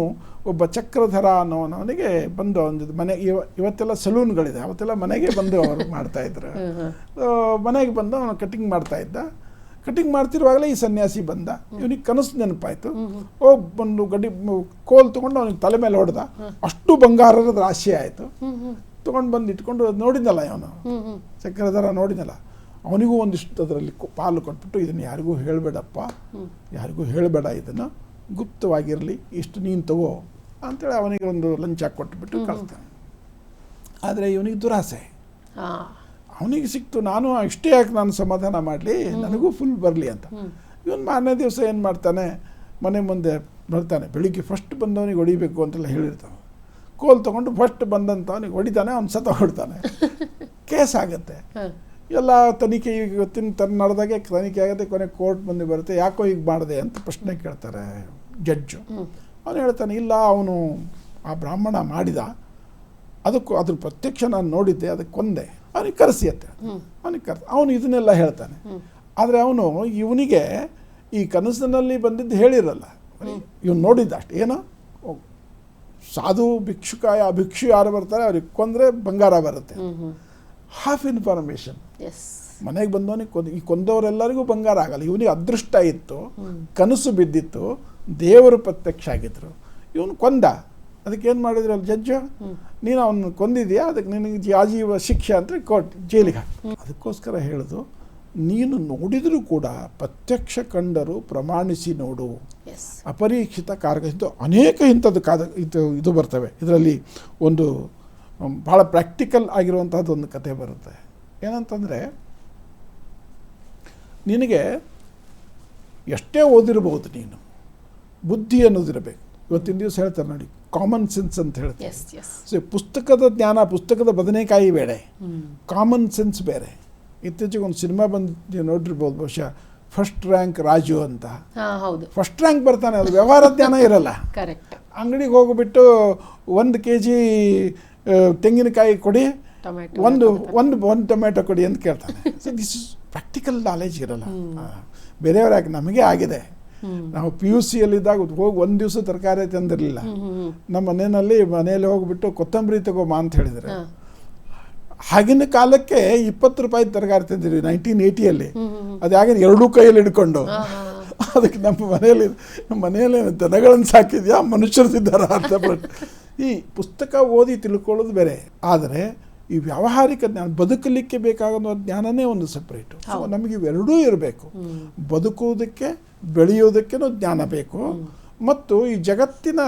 ಒಬ್ಬ ಚಕ್ರಧರ ಅನ್ನೋನವನಿಗೆ ಬಂದು ಒಂದು ಮನೆ ಇವ ಇವತ್ತೆಲ್ಲ ಸಲೂನ್ಗಳಿದೆ ಅವತ್ತೆಲ್ಲ ಮನೆಗೆ ಬಂದು ಅವರು ಮಾಡ್ತಾ ಇದ್ರು. ಮನೆಗೆ ಬಂದು ಅವನು ಕಟಿಂಗ್ ಮಾಡ್ತಾ ಇದ್ದ. ಕಟಿಂಗ್ ಮಾಡ್ತಿರುವಾಗಲೇ ಈ ಸನ್ಯಾಸಿ ಬಂದ. ಇವನಿಗೆ ಕನಸು ನೆನಪಾಯ್ತು. ಓ ಬಂದು ಗಡಿ ಕೋಲ್ ತೊಗೊಂಡು ಅವನಿಗೆ ತಲೆ ಮೇಲೆ ಹೊಡೆದ. ಅಷ್ಟು ಬಂಗಾರದ ರಾಶಿ ಆಯಿತು. ತೊಗೊಂಡು ಬಂದು ಇಟ್ಕೊಂಡು ನೋಡಿದ್ನಲ್ಲ ಇವನು. ಚಕ್ರಧರ ನೋಡಿನಲ್ಲ ಅವನಿಗೂ ಒಂದಿಷ್ಟು ಅದರಲ್ಲಿ ಪಾಲು ಕೊಟ್ಬಿಟ್ಟು ಇದನ್ನು ಯಾರಿಗೂ ಹೇಳಬೇಡಪ್ಪ. ಯಾರಿಗೂ ಹೇಳಬೇಡ ಇದನ್ನು. ಗುಪ್ತವಾಗಿರಲಿ ಇಷ್ಟು ನೀನು ತಗೋ ಅಂತೇಳಿ ಅವನಿಗೆ ಒಂದು ಲಂಚ ಕೊಟ್ಬಿಟ್ಟು ಕಳಿಸ್ತಾನೆ ಆದರೆ ಇವನಿಗೆ ದುರಾಸೆ. ಅವನಿಗೆ ಸಿಕ್ತು ನಾನು ಇಷ್ಟೇ ಯಾಕೆ ನಾನು ಸಮಾಧಾನ ಮಾಡಲಿ? ನನಗೂ ಫುಲ್ ಬರಲಿ ಅಂತ. ಇವನು ಮಾರನೇ ದಿವಸ ಏನು ಮಾಡ್ತಾನೆ? ಮನೆ ಮುಂದೆ ಬರ್ತಾನೆ. ಬೆಳಿಗ್ಗೆ ಫಸ್ಟ್ ಬಂದವನಿಗೆ ಹೊಡಿಬೇಕು ಅಂತೆಲ್ಲ ಹೇಳಿರ್ತಾನೆ. ಕೋಲ್ ತಗೊಂಡು ಫಸ್ಟ್ ಬಂದಂತ ಅವನಿಗೆ ಹೊಡಿತಾನೆ ಅವ್ನು ಸತ ಹೊಡ್ತಾನೆ. ಕೇಸ್ ಆಗುತ್ತೆ. ಎಲ್ಲ ತನಿಖೆ ಈಗ ಇವತ್ತಿನ ತನ್ನ ನಡೆದಾಗೆ ತನಿಖೆ ಆಗುತ್ತೆ ಕೊನೆ ಕೋರ್ಟ್ ಬಂದು ಬರುತ್ತೆ ಯಾಕೋ ಈಗ ಮಾಡಿದೆ ಅಂತ ಪ್ರಶ್ನೆ ಕೇಳ್ತಾರೆ ಜಡ್ಜು. ಅವನು ಹೇಳ್ತಾನೆ ಇಲ್ಲ ಅವನು ಆ ಬ್ರಾಹ್ಮಣ ಮಾಡಿದ ಅದಕ್ಕೂ ಅದ್ರ ಪ್ರತ್ಯಕ್ಷ ನಾನು ನೋಡಿದ್ದೆ ಅದಕ್ಕೆ ಕೊಂದೆ. ಅವನಿಗೆ ಕರೆಸಿ ಅಂತ ಅವನಿಗೆ ಕರೆಸಿ ಅವನು ಇದನ್ನೆಲ್ಲ ಹೇಳ್ತಾನೆ. ಆದರೆ ಅವನು ಇವನಿಗೆ ಈ ಕನಸಿನಲ್ಲಿ ಬಂದಿದ್ದು ಹೇಳಿರಲ್ಲ. ಇವನು ನೋಡಿದ್ದ ಅಷ್ಟು. ಏನೋ ಸಾಧು ಭಿಕ್ಷುಕಾಯ ಭಿಕ್ಷು ಯಾರು ಬರ್ತಾರೆ ಅವ್ರಿಗೆ ಕೊಂದರೆ ಬಂಗಾರ ಬರುತ್ತೆ ಹಾಫ್ ಇನ್ಫಾರ್ಮೇಶನ್ ಮನೆಗೆ ಬಂದವನಿಗೆ ಕೊಂದ ಈ ಕೊಂದವರೆಲ್ಲರಿಗೂ ಬಂಗಾರ ಆಗಲ್ಲ. ಇವನಿಗೆ ಅದೃಷ್ಟ ಇತ್ತು ಕನಸು ಬಿದ್ದಿತ್ತು ದೇವರು ಪ್ರತ್ಯಕ್ಷ ಆಗಿದ್ರು. ಇವನು ಕೊಂದ. ಅದಕ್ಕೆ ಏನು ಮಾಡಿದ್ರು ಅಲ್ಲಿ ಜಡ್ಜು? ನೀನು ಅವನು ಕೊಂದಿದ್ಯಾ? ಅದಕ್ಕೆ ನಿನಗೆ ಆಜೀವ ಶಿಕ್ಷೆ ಅಂತ ಕೋರ್ಟ್ ಜೈಲಿಗೆ ಹಾಕಿ. ಅದಕ್ಕೋಸ್ಕರ ಹೇಳೋದು ನೀನು ನೋಡಿದರೂ ಕೂಡ ಪ್ರತ್ಯಕ್ಷ ಕಂಡರು ಪ್ರಮಾಣಿಸಿ ನೋಡು. ಅಪರೀಕ್ಷಿತ ಕಾರ್ಯ ಅನೇಕ ಇಂಥದ್ದು ಕಾದ ಇದು ಇದು ಬರ್ತವೆ. ಇದರಲ್ಲಿ ಒಂದು ಭಾಳ ಪ್ರಾಕ್ಟಿಕಲ್ ಆಗಿರುವಂತಹದ್ದು ಒಂದು ಕತೆ ಬರುತ್ತೆ. ಏನಂತಂದರೆ ನಿನಗೆ ಎಷ್ಟೇ ಓದಿರಬಹುದು ನೀನು ಬುದ್ಧಿ ಅನ್ನೋದಿರಬೇಕು. ಇವತ್ತಿನ ದಿವಸ ಹೇಳ್ತಾರೆ ನೋಡಿ ಕಾಮನ್ ಸೆನ್ಸ್ ಅಂತ ಹೇಳ್ತಾರೆ. ಸೊ ಪುಸ್ತಕದ ಜ್ಞಾನ ಪುಸ್ತಕದ ಬದನೆಕಾಯಿ ಬೇಡ. ಕಾಮನ್ ಸೆನ್ಸ್ ಬೇರೆ. ಇತ್ತೀಚೆಗೆ ಒಂದು ಸಿನಿಮಾ ಬಂದು ನೀವು ನೋಡಿರ್ಬೋದು ಬಹುಶಃ ಫಸ್ಟ್ ರ್ಯಾಂಕ್ ರಾಜು ಅಂತ. ಹೌದು. ಫಸ್ಟ್ ರ್ಯಾಂಕ್ ಬರ್ತಾನೆ ಅದು ವ್ಯವಹಾರ ಜ್ಞಾನ ಇರಲ್ಲ. ಕರೆಕ್ಟ್ ಅಂಗಡಿಗೆ ಹೋಗಿಬಿಟ್ಟು ಒಂದು ಕೆ ಜಿ ತೆಂಗಿನಕಾಯಿ ಕೊಡಿ ಒಂದು ಒಂದು ಒಂದು ಟೊಮೆಟೊ ಕೊಡಿ ಅಂತ ಕೇಳ್ತಾನೆ so this is practical knowledge ಇರಲ್ಲ. ಬೇರೆಯವರಾಗಿ ಯಾಕೆ ನಮಗೆ ಆಗಿದೆ. ನಾವು ಪಿ ಯು ಸಿಯಲ್ಲಿದ್ದಾಗ ಹೋಗಿ ಒಂದು ದಿವಸ ತರಕಾರಿ ತಂದಿರಲಿಲ್ಲ. ನಮ್ಮ ಮನೆಯಲ್ಲಿ ಮನೆಯಲ್ಲಿ ಹೋಗ್ಬಿಟ್ಟು ಕೊತ್ತಂಬರಿ ತಗೋಮ ಅಂತ ಹೇಳಿದರೆ ಆಗಿನ ಕಾಲಕ್ಕೆ ಇಪ್ಪತ್ತು ರೂಪಾಯಿ ತರಕಾರಿ ತಂದಿದ್ವಿ ನೈನ್ಟೀನ್ ಏಯ್ಟಿಯಲ್ಲಿ ಯಾಕೆ ಎರಡೂ ಕೈಯಲ್ಲಿ ಹಿಡ್ಕೊಂಡು. ಅದಕ್ಕೆ ನಮ್ಮ ಮನೆಯಲ್ಲಿ ನಮ್ಮ ಮನೆಯಲ್ಲಿ ದನಗಳನ್ನು ಸಾಕಿದ್ಯಾ ಮನುಷ್ಯರು ತಿದ್ದಾರ ಅಂತ ಬಟ್ ಈ ಪುಸ್ತಕ ಓದಿ ತಿಳ್ಕೊಳ್ಳೋದು ಬೇರೆ. ಆದರೆ ಈ ವ್ಯಾವಹಾರಿಕ ಜ್ಞಾನ ಬದುಕಲಿಕ್ಕೆ ಬೇಕಾಗೋ ಜ್ಞಾನನೇ ಒಂದು ಸಪ್ರೇಟು ಸೊ ನಮಗೆ ಇವೆರಡೂ ಇರಬೇಕು. ಬದುಕುವುದಕ್ಕೆ ಬೆಳೆಯೋದಕ್ಕೇನೂ ಜ್ಞಾನ ಬೇಕು. ಮತ್ತು ಈ ಜಗತ್ತಿನ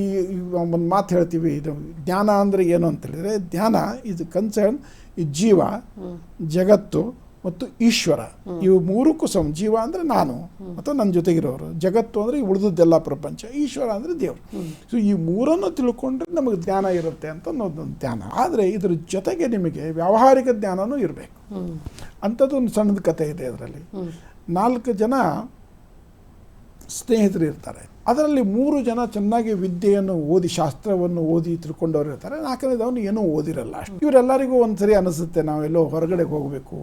ಈ ಈ ಒಂದು ಮಾತು ಹೇಳ್ತೀವಿ ಇದು ಜ್ಞಾನ ಅಂದರೆ ಏನು ಅಂತ ಹೇಳಿದರೆ ಜ್ಞಾನ ಇದು ಕನ್ಸರ್ನ್ ಈ ಜೀವ ಜಗತ್ತು ಮತ್ತು ಈಶ್ವರ. ಇವು ಮೂರಕ್ಕೂ ಸಮ, ಜೀವ ಅಂದರೆ ನಾನು ಅಥವಾ ನನ್ನ ಜೊತೆಗಿರೋರು. ಜಗತ್ತು ಅಂದರೆ ಉಳಿದದ್ದೆಲ್ಲ ಪ್ರಪಂಚ. ಈಶ್ವರ ಅಂದರೆ ದೇವರು. ಸೊ ಈ ಮೂರನ್ನು ತಿಳ್ಕೊಂಡ್ರೆ ನಮಗೆ ಜ್ಞಾನ ಇರುತ್ತೆ ಅಂತ ಅನ್ನೋದೊಂದು ಧ್ಯಾನ. ಆದರೆ ಇದ್ರ ಜೊತೆಗೆ ನಿಮಗೆ ವ್ಯಾವಹಾರಿಕ ಜ್ಞಾನನೂ ಇರಬೇಕು. ಅಂಥದ್ದು ಒಂದು ಸಣ್ಣದ ಕಥೆ ಇದೆ ಅದರಲ್ಲಿ. ನಾಲ್ಕು ಜನ ಸ್ನೇಹಿತರು ಇರ್ತಾರೆ. ಅದರಲ್ಲಿ ಮೂರು ಜನ ಚೆನ್ನಾಗಿ ವಿದ್ಯೆಯನ್ನು ಓದಿ, ಶಾಸ್ತ್ರವನ್ನು ಓದಿ ತಿಳ್ಕೊಂಡವ್ರು ಇರ್ತಾರೆ. ನಾಲ್ಕನೇದವನು ಏನೂ ಓದಿರಲ್ಲ ಅಷ್ಟು. ಇವರೆಲ್ಲರಿಗೂ ಒಂದ್ಸರಿ ಅನಿಸುತ್ತೆ, ನಾವೆಲ್ಲೋ ಹೊರಗಡೆ ಹೋಗಬೇಕು,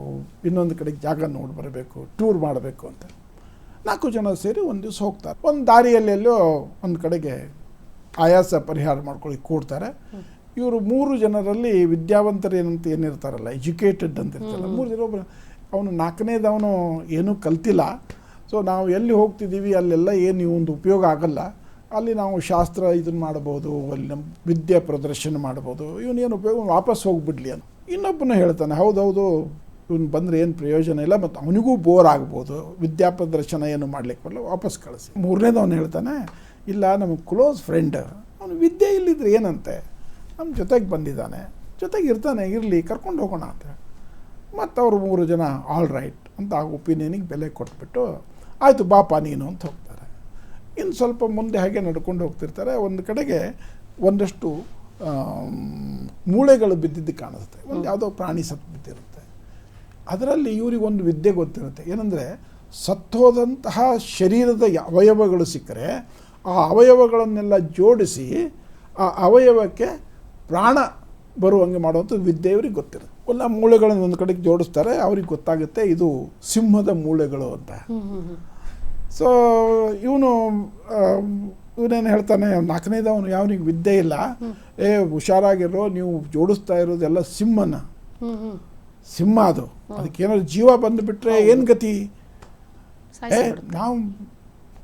ಇನ್ನೊಂದು ಕಡೆಗೆ ಜಾಗ ನೋಡಿ ಬರಬೇಕು ಟೂರ್ ಮಾಡಬೇಕು ಅಂತ. ನಾಲ್ಕು ಜನ ಸೇರಿ ಒಂದು ದಿವಸ ಹೋಗ್ತಾರೆ. ಒಂದು ದಾರಿಯಲ್ಲೆಲ್ಲೋ ಒಂದು ಕಡೆಗೆ ಆಯಾಸ ಪರಿಹಾರ ಮಾಡ್ಕೊಳ್ಳಿ ಕೂಡ್ತಾರೆ. ಇವರು ಮೂರು ಜನರಲ್ಲಿ ವಿದ್ಯಾವಂತರು ಏನಂತ ಏನಿರ್ತಾರಲ್ಲ ಎಜುಕೇಟೆಡ್ ಅಂತ ಇರ್ತಾರಲ್ಲ, ಮೂರು ಜನ ಒಬ್ಬ ಅವನು ನಾಲ್ಕನೇದವನು ಏನೂ ಕಲ್ತಿಲ್ಲ. ಸೊ ನಾವು ಎಲ್ಲಿ ಹೋಗ್ತಿದ್ದೀವಿ, ಅಲ್ಲೆಲ್ಲ ಏನು ಒಂದು ಉಪಯೋಗ ಆಗಲ್ಲ. ಅಲ್ಲಿ ನಾವು ಶಾಸ್ತ್ರ ಇದನ್ನು ಮಾಡ್ಬೋದು ಅಲ್ಲಿ ನಮ್ಮ ವಿದ್ಯೆ ಪ್ರದರ್ಶನ ಮಾಡ್ಬೋದು ಇವನೇನು ಉಪಯೋಗ ವಾಪಸ್ ಹೋಗ್ಬಿಡ್ಲಿ ಅಂತ. ಇನ್ನೊಬ್ಬನು ಹೇಳ್ತಾನೆ, ಹೌದೌದು, ಇವನು ಬಂದರೆ ಏನು ಪ್ರಯೋಜನ ಇಲ್ಲ, ಮತ್ತು ಅವನಿಗೂ ಬೋರ್ ಆಗ್ಬೋದು, ವಿದ್ಯಾ ಪ್ರದರ್ಶನ ಏನು ಮಾಡ್ಲಿಕ್ಕೆ ಬರಲ್ಲ, ವಾಪಸ್ ಕಳಿಸಿ. ಮೂರನೇದು ಅವನು ಹೇಳ್ತಾನೆ, ಇಲ್ಲ ನಮ್ಮ ಕ್ಲೋಸ್ ಫ್ರೆಂಡ್ ಅವನು ವಿದ್ಯೆ ಇಲ್ಲಿದ್ರೆ ಏನಂತೆ? ನಮ್ಮ ಜೊತೆಗೆ ಬಂದಿದ್ದಾನೆ, ಜೊತೆಗೆ ಇರ್ತಾನೆ, ಇರಲಿ, ಕರ್ಕೊಂಡು ಹೋಗೋಣ ಅಂತ. ಮತ್ತು ಅವರು ಮೂರು ಜನ ಆಲ್ ರೈಟ್ ಅಂತ ಆ ಒಪಿನಿಯನಿಗೆ ಬೆಲೆ ಕೊಟ್ಬಿಟ್ಟು ಆಯಿತು ಬಾಪ ನೀನು ಅಂತ ಹೋಗ್ತಾರೆ. ಇನ್ನು ಸ್ವಲ್ಪ ಮುಂದೆ ಹಾಗೆ ನಡ್ಕೊಂಡು ಹೋಗ್ತಿರ್ತಾರೆ. ಒಂದು ಕಡೆಗೆ ಒಂದಷ್ಟು ಮೂಳೆಗಳು ಬಿದ್ದಿದ್ದು ಕಾಣಿಸುತ್ತೆ. ಒಂದು ಯಾವುದೋ ಪ್ರಾಣಿ ಸತ್ತು ಬಿದ್ದಿರುತ್ತೆ. ಅದರಲ್ಲಿ ಇವರಿಗೊಂದು ವಿದ್ಯೆ ಗೊತ್ತಿರುತ್ತೆ. ಏನಂದರೆ, ಸತ್ತೋದಂತಹ ಶರೀರದ ಅವಯವಗಳು ಸಿಕ್ಕರೆ, ಆ ಅವಯವಗಳನ್ನೆಲ್ಲ ಜೋಡಿಸಿ, ಆ ಅವಯವಕ್ಕೆ ಪ್ರಾಣ ಬರುವಂಗೆ ಮಾಡುವಂಥ ವಿದ್ಯೆ ಇವ್ರಿಗೆ ಗೊತ್ತಿರುತ್ತೆ. ಎಲ್ಲ ಮೂಳೆಗಳನ್ನು ಒಂದು ಕಡೆಗೆ ಜೋಡಿಸ್ತಾರೆ ಅವ್ರಿಗೆ ಗೊತ್ತಾಗುತ್ತೆ ಇದು ಸಿಂಹದ ಮೂಳೆಗಳು ಅಂತ. ಸೊ ಇವನು ಇವನೇನು ಹೇಳ್ತಾನೆ ನಾಲ್ಕನೇದವನು ಯಾವನಿಗೆ ವಿದ್ಯೆ ಇಲ್ಲ. ಏ ಹುಷಾರಾಗಿರೋ ನೀವು ಜೋಡಿಸ್ತಾ ಇರೋದೆಲ್ಲ ಸಿಂಹನ. ಸಿಂಹ ಅದು. ಅದಕ್ಕೇನಾದ್ರು ಜೀವ ಬಂದುಬಿಟ್ರೆ ಏನು ಗತಿ? ಏ ನಾವು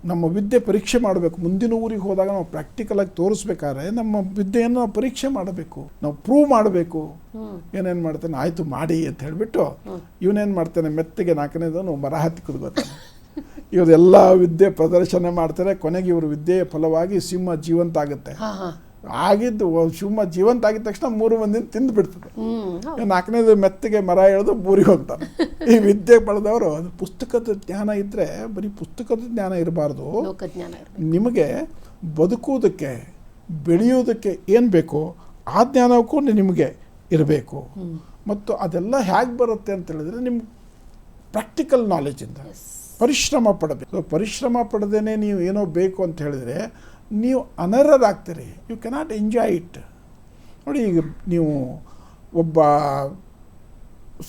ನಮ್ಮ ವಿದ್ಯೆ ಪರೀಕ್ಷೆ ಮಾಡಬೇಕು. ಮುಂದಿನ ಊರಿಗೆ ಹೋದಾಗ ನಾವು ಪ್ರಾಕ್ಟಿಕಲಾಗಿ ತೋರಿಸ್ಬೇಕಾದ್ರೆ ನಮ್ಮ ವಿದ್ಯೆಯನ್ನು ನಾವು ಪರೀಕ್ಷೆ ಮಾಡಬೇಕು. ನಾವು ಪ್ರೂವ್ ಮಾಡಬೇಕು. ಏನೇನು ಮಾಡ್ತಾನೆ? ಆಯಿತು ಮಾಡಿ ಅಂತ ಹೇಳಿಬಿಟ್ಟು. ಇವನೇನು ಮಾಡ್ತಾನೆ? ಮೆತ್ತಗೆ ನಾಲ್ಕನೇದವನು ಮರ ಹತ್ತಿ ಕುದ್ಕೋತಾನೆ ಇವರೆಲ್ಲ ವಿದ್ಯೆ ಪ್ರದರ್ಶನ ಮಾಡ್ತಾರೆ. ಕೊನೆಗೆ ಇವರು ವಿದ್ಯೆಯ ಫಲವಾಗಿ ಸಿಂಹ ಜೀವಂತ ಆಗುತ್ತೆ. ಆಗಿದ್ದು ಶಿವಮ ಜೀವಂತ ಆಗಿದ ತಕ್ಷಣ ಮೂರು ಮಂದಿನ ತಿಂದು ಬಿಡ್ತದೆ. ನಾಲ್ಕನೇದು ಮೆತ್ತಗೆ ಮರ ಎಳೆದು ಬೂರಿ ಹೋಗ್ತಾನೆ ಈ ವಿದ್ಯೆ ಪಡೆದವರು ಅದು ಪುಸ್ತಕದ ಜ್ಞಾನ ಇದ್ದರೆ ಬರೀ ಪುಸ್ತಕದ ಜ್ಞಾನ ಇರಬಾರ್ದು. ನಿಮಗೆ ಬದುಕುವುದಕ್ಕೆ ಬೆಳೆಯುವುದಕ್ಕೆ ಏನು ಬೇಕೋ ಆ ಜ್ಞಾನಕ್ಕೂ ನಿಮಗೆ ಇರಬೇಕು. ಮತ್ತು ಅದೆಲ್ಲ ಹೇಗೆ ಬರುತ್ತೆ ಅಂತ ಹೇಳಿದ್ರೆ ನಿಮ್ಮ ಪ್ರಾಕ್ಟಿಕಲ್ ನಾಲೆಜಿಂದ. ಪರಿಶ್ರಮ ಪಡಬೇಕು. ಪರಿಶ್ರಮ ಪಡೆದೇನೆ ನೀವು ಏನೋ ಬೇಕು ಅಂತ ಹೇಳಿದರೆ ನೀವು ಅನರ್ಹರಾಗ್ತೀರಿ. ಯು ಕೆನಾಟ್ ಎಂಜಾಯ್ ಇಟ್ ನೋಡಿ ಈಗ ನೀವು ಒಬ್ಬ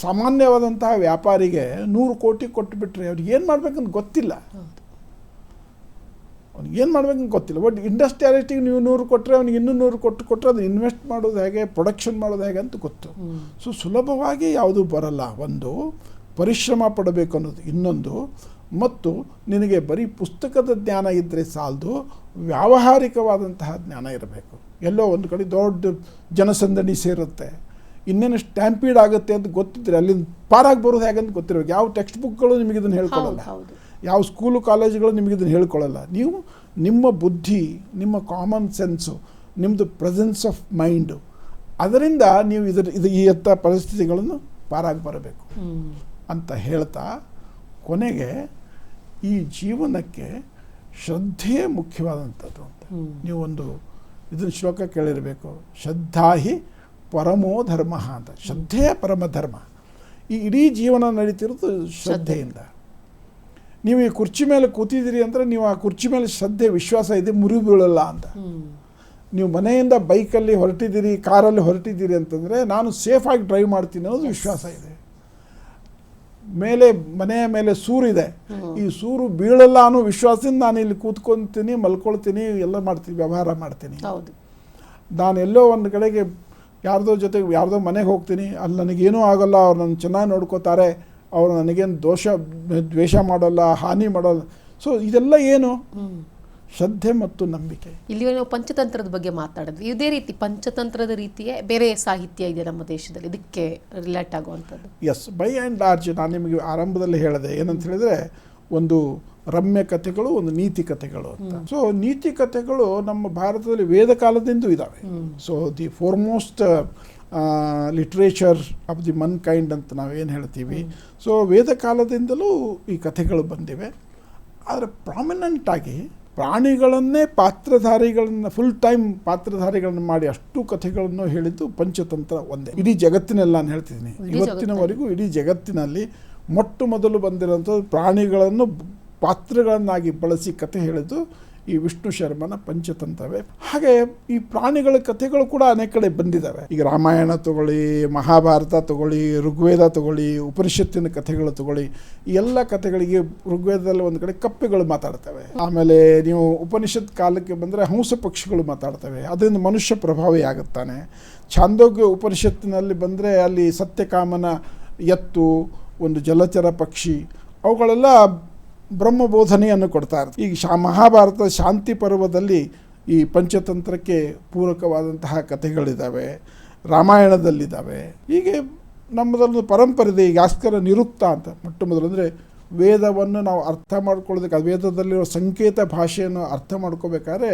ಸಾಮಾನ್ಯವಾದಂತಹ ವ್ಯಾಪಾರಿಗೆ ನೂರು ಕೋಟಿ ಕೊಟ್ಟುಬಿಟ್ರೆ ಅವ್ರಿಗೆ ಏನು ಮಾಡ್ಬೇಕಂತ ಗೊತ್ತಿಲ್ಲ. ಅವ್ನಿಗೆ ಏನು ಮಾಡ್ಬೇಕಂತ ಗೊತ್ತಿಲ್ಲ. ಬಟ್ ಇಂಡಸ್ಟ್ರಿಯಾಲಿಟಿಗೆ ನೀವು ನೂರು ಕೊಟ್ಟರೆ ಅವ್ನಿಗೆ ಇನ್ನೂ ನೂರು ಕೊಟ್ಟು ಕೊಟ್ಟರೆ ಅದು ಇನ್ವೆಸ್ಟ್ ಮಾಡೋದು ಹೇಗೆ ಪ್ರೊಡಕ್ಷನ್ ಮಾಡೋದು ಹೇಗೆ ಅಂತ ಗೊತ್ತು. ಸೊ ಸುಲಭವಾಗಿ ಯಾವುದೂ ಬರಲ್ಲ. ಒಂದು ಪರಿಶ್ರಮ ಪಡಬೇಕು ಅನ್ನೋದು ಇನ್ನೊಂದು. ಮತ್ತು ನಿನಗೆ ಬರೀ ಪುಸ್ತಕದ ಜ್ಞಾನ ಇದ್ದರೆ ಸಾಲದು ವ್ಯಾವಹಾರಿಕವಾದಂತಹ ಜ್ಞಾನ ಇರಬೇಕು. ಎಲ್ಲೋ ಒಂದು ಕಡೆ ದೊಡ್ಡ ಜನಸಂದಣಿ ಸೇರುತ್ತೆ. ಇನ್ನೇನು ಸ್ಟ್ಯಾಂಪೀಡ್ ಆಗುತ್ತೆ ಅಂತ ಗೊತ್ತಿದ್ರೆ ಅಲ್ಲಿಂದ ಪಾರಾಗಿ ಬರೋದು ಹೇಗಂತ ಗೊತ್ತಿರಬೇಕು. ಯಾವ ಟೆಕ್ಸ್ಟ್ ಬುಕ್ಗಳು ನಿಮಗೆ ಇದನ್ನು ಹೇಳ್ಕೊಳ್ಳಲ್ಲ ಯಾವ ಸ್ಕೂಲು ಕಾಲೇಜುಗಳು ನಿಮಗೆ ಇದನ್ನು ಹೇಳ್ಕೊಳ್ಳಲ್ಲ ನೀವು ನಿಮ್ಮ ಬುದ್ಧಿ ನಿಮ್ಮ ಕಾಮನ್ ಸೆನ್ಸು ನಿಮ್ಮದು ಪ್ರೆಸೆನ್ಸ್ ಆಫ್ ಮೈಂಡು ಅದರಿಂದ ನೀವು ಇದರ ಇದು ಈ ಎತ್ತ ಪರಿಸ್ಥಿತಿಗಳನ್ನು ಪಾರಾಗಿ ಬರಬೇಕು. ಅಂತ ಹೇಳ್ತಾ ಕೊನೆಗೆ ಈ ಜೀವನಕ್ಕೆ ಶ್ರದ್ಧೆಯೇ ಮುಖ್ಯವಾದಂಥದ್ದು ಅಂತ. ನೀವು ಒಂದು ಇದನ್ನು ಶ್ಲೋಕ ಕೇಳಿರಬೇಕು. ಶ್ರದ್ಧಾಹಿ ಪರಮೋ ಧರ್ಮ ಅಂತ. ಶ್ರದ್ಧೆಯೇ ಪರಮ ಧರ್ಮ ಈ ಇಡೀ ಜೀವನ ನಡೀತಿರೋದು ಶ್ರದ್ಧೆಯಿಂದ. ನೀವು ಈ ಕುರ್ಚಿ ಮೇಲೆ ಕೂತಿದ್ದೀರಿ ಅಂದರೆ ನೀವು ಆ ಕುರ್ಚಿ ಮೇಲೆ ಶ್ರದ್ಧೆ ವಿಶ್ವಾಸ ಇದೆ ಮುರಿ ಬೀಳಲ್ಲ ಅಂತ. ನೀವು ಮನೆಯಿಂದ ಬೈಕಲ್ಲಿ ಹೊರಟಿದ್ದೀರಿ ಕಾರಲ್ಲಿ ಹೊರಟಿದ್ದೀರಿ ಅಂತಂದರೆ ನಾನು ಸೇಫಾಗಿ ಡ್ರೈವ್ ಮಾಡ್ತೀನಿ ಅನ್ನೋದು ವಿಶ್ವಾಸ ಇದೆ. ಮೇಲೆ ಮನೆಯ ಮೇಲೆ ಸೂರಿದೆ. ಈ ಸೂರು ಬೀಳಲ್ಲ ಅನ್ನೋ ವಿಶ್ವಾಸದಿಂದ ನಾನು ಇಲ್ಲಿ ಕೂತ್ಕೊಂತೀನಿ ಮಲ್ಕೊಳ್ತೀನಿ ಎಲ್ಲ ಮಾಡ್ತೀನಿ ವ್ಯವಹಾರ ಮಾಡ್ತೀನಿ ಹೌದು ನಾನು ಎಲ್ಲೋ ಒಂದು ಕಡೆಗೆ ಯಾರ್ದೋ ಜೊತೆಗೆ ಯಾರ್ದೋ ಮನೆಗೆ ಹೋಗ್ತೀನಿ ಅಲ್ಲಿ ನನಗೇನೂ ಆಗೋಲ್ಲ ಅವ್ರು ನನ್ನ ಚೆನ್ನಾಗಿ ನೋಡ್ಕೋತಾರೆ ಅವ್ರು ನನಗೇನು ದೋಷ ದ್ವೇಷ ಮಾಡೋಲ್ಲ ಹಾನಿ ಮಾಡೋಲ್ಲ ಸೊ ಇದೆಲ್ಲ ಏನು. ಶ್ರದ್ಧೆ ಮತ್ತು ನಂಬಿಕೆ. ಇಲ್ಲಿ ನಾವು ಪಂಚತಂತ್ರದ ಬಗ್ಗೆ ಮಾತಾಡಿದ್ವಿ. ಇದೇ ರೀತಿ ಪಂಚತಂತ್ರದ ರೀತಿಯೇ ಬೇರೆ ಸಾಹಿತ್ಯ ಇದೆ ನಮ್ಮ ದೇಶದಲ್ಲಿ. ಇದಕ್ಕೆ ರಿಲೇಟ್ ಆಗುವಂಥದ್ದು. ಎಸ್ ಬೈ ಆ್ಯಂಡ್ ಲಾರ್ಜ್ ನಾನು ನಿಮಗೆ ಆರಂಭದಲ್ಲಿ ಹೇಳಿದೆ. ಏನಂತ ಹೇಳಿದರೆ ಒಂದು ರಮ್ಯ ಕಥೆಗಳು ಒಂದು ನೀತಿ ಕಥೆಗಳು ಅಂತ. ಸೊ ನೀತಿ ಕಥೆಗಳು ನಮ್ಮ ಭಾರತದಲ್ಲಿ ವೇದ ಕಾಲದಿಂದ ಇದ್ದಾವೆ so the foremost literature of the mankind ಅಂತ ನಾವೇನು ಹೇಳ್ತೀವಿ? ಸೊ ವೇದ ಕಾಲದಿಂದಲೂ ಈ ಕಥೆಗಳು ಬಂದಿವೆ. ಆದರೆ ಪ್ರಾಮಿನೆಂಟ್ ಆಗಿ ಪ್ರಾಣಿಗಳನ್ನೇ ಪಾತ್ರಧಾರಿಗಳನ್ನ ಫುಲ್ ಟೈಮ್ ಪಾತ್ರಧಾರಿಗಳನ್ನ ಮಾಡಿ ಅಷ್ಟು ಕಥೆಗಳನ್ನು ಹೇಳಿದ್ದು ಪಂಚತಂತ್ರ ಒಂದೇ. ಇಡೀ ಜಗತ್ತಿನೆಲ್ಲ ನಾನು ಹೇಳ್ತಿದ್ದೀನಿ. ಇವತ್ತಿನವರೆಗೂ ಇಡೀ ಜಗತ್ತಿನಲ್ಲಿ ಮೊಟ್ಟ ಮೊದಲು ಬಂದಿರೋಂಥದ್ದು ಪ್ರಾಣಿಗಳನ್ನು ಪಾತ್ರಗಳನ್ನಾಗಿ ಬಳಸಿ ಕಥೆ ಹೇಳಿದ್ದು ಈ ವಿಷ್ಣು ಶರ್ಮನ ಪಂಚತಂತ್ರವೇ. ಹಾಗೆ ಈ ಪ್ರಾಣಿಗಳ ಕಥೆಗಳು ಕೂಡ ಅನೇಕ ಕಡೆ ಬಂದಿದ್ದಾವೆ ಈಗ ರಾಮಾಯಣ ತಗೊಳ್ಳಿ, ಮಹಾಭಾರತ ತಗೊಳ್ಳಿ, ಋಗ್ವೇದ ತಗೊಳ್ಳಿ, ಉಪನಿಷತ್ತಿನ ಕಥೆಗಳು ತಗೊಳ್ಳಿ ಎಲ್ಲ ಕಥೆಗಳಿಗೆ ಋಗ್ವೇದದಲ್ಲಿ ಒಂದು ಕಡೆ ಕಪ್ಪೆಗಳು ಮಾತಾಡ್ತವೆ. ಆಮೇಲೆ ನೀವು ಉಪನಿಷತ್ ಕಾಲಕ್ಕೆ ಬಂದರೆ ಹಂಸ ಪಕ್ಷಿಗಳು ಮಾತಾಡ್ತವೆ. ಅದರಿಂದ ಮನುಷ್ಯ ಪ್ರಭಾವಿ ಆಗುತ್ತಾನೆ. ಛಾಂದೋಗ್ಯ ಉಪನಿಷತ್ತಿನಲ್ಲಿ ಬಂದರೆ ಅಲ್ಲಿ ಸತ್ಯಕಾಮನ ಎತ್ತು, ಒಂದು ಜಲಚರ ಪಕ್ಷಿ, ಅವುಗಳೆಲ್ಲ ಬ್ರಹ್ಮಬೋಧನೆಯನ್ನು ಕೊಡ್ತಾ ಇರ್ತದೆ ಈಗ ಶಾ ಮಹಾಭಾರತ ಶಾಂತಿ ಪರ್ವದಲ್ಲಿ ಈ ಪಂಚತಂತ್ರಕ್ಕೆ ಪೂರಕವಾದಂತಹ ಕಥೆಗಳಿದ್ದಾವೆ, ರಾಮಾಯಣದಲ್ಲಿದ್ದಾವೆ. ಹೀಗೆ ನಮ್ಮದೊಂದು ಪರಂಪರೆ ಇದೆ, ಈಗ ಆಸ್ಕರ ನಿರುಕ್ತ ಅಂತ. ಮೊಟ್ಟ ಮೊದಲು ಅಂದರೆ ವೇದವನ್ನು ನಾವು ಅರ್ಥ ಮಾಡ್ಕೊಳ್ಳೋದಕ್ಕೆ ಅದು ವೇದದಲ್ಲಿರೋ ಸಂಕೇತ ಭಾಷೆಯನ್ನು ಅರ್ಥ ಮಾಡ್ಕೋಬೇಕಾದ್ರೆ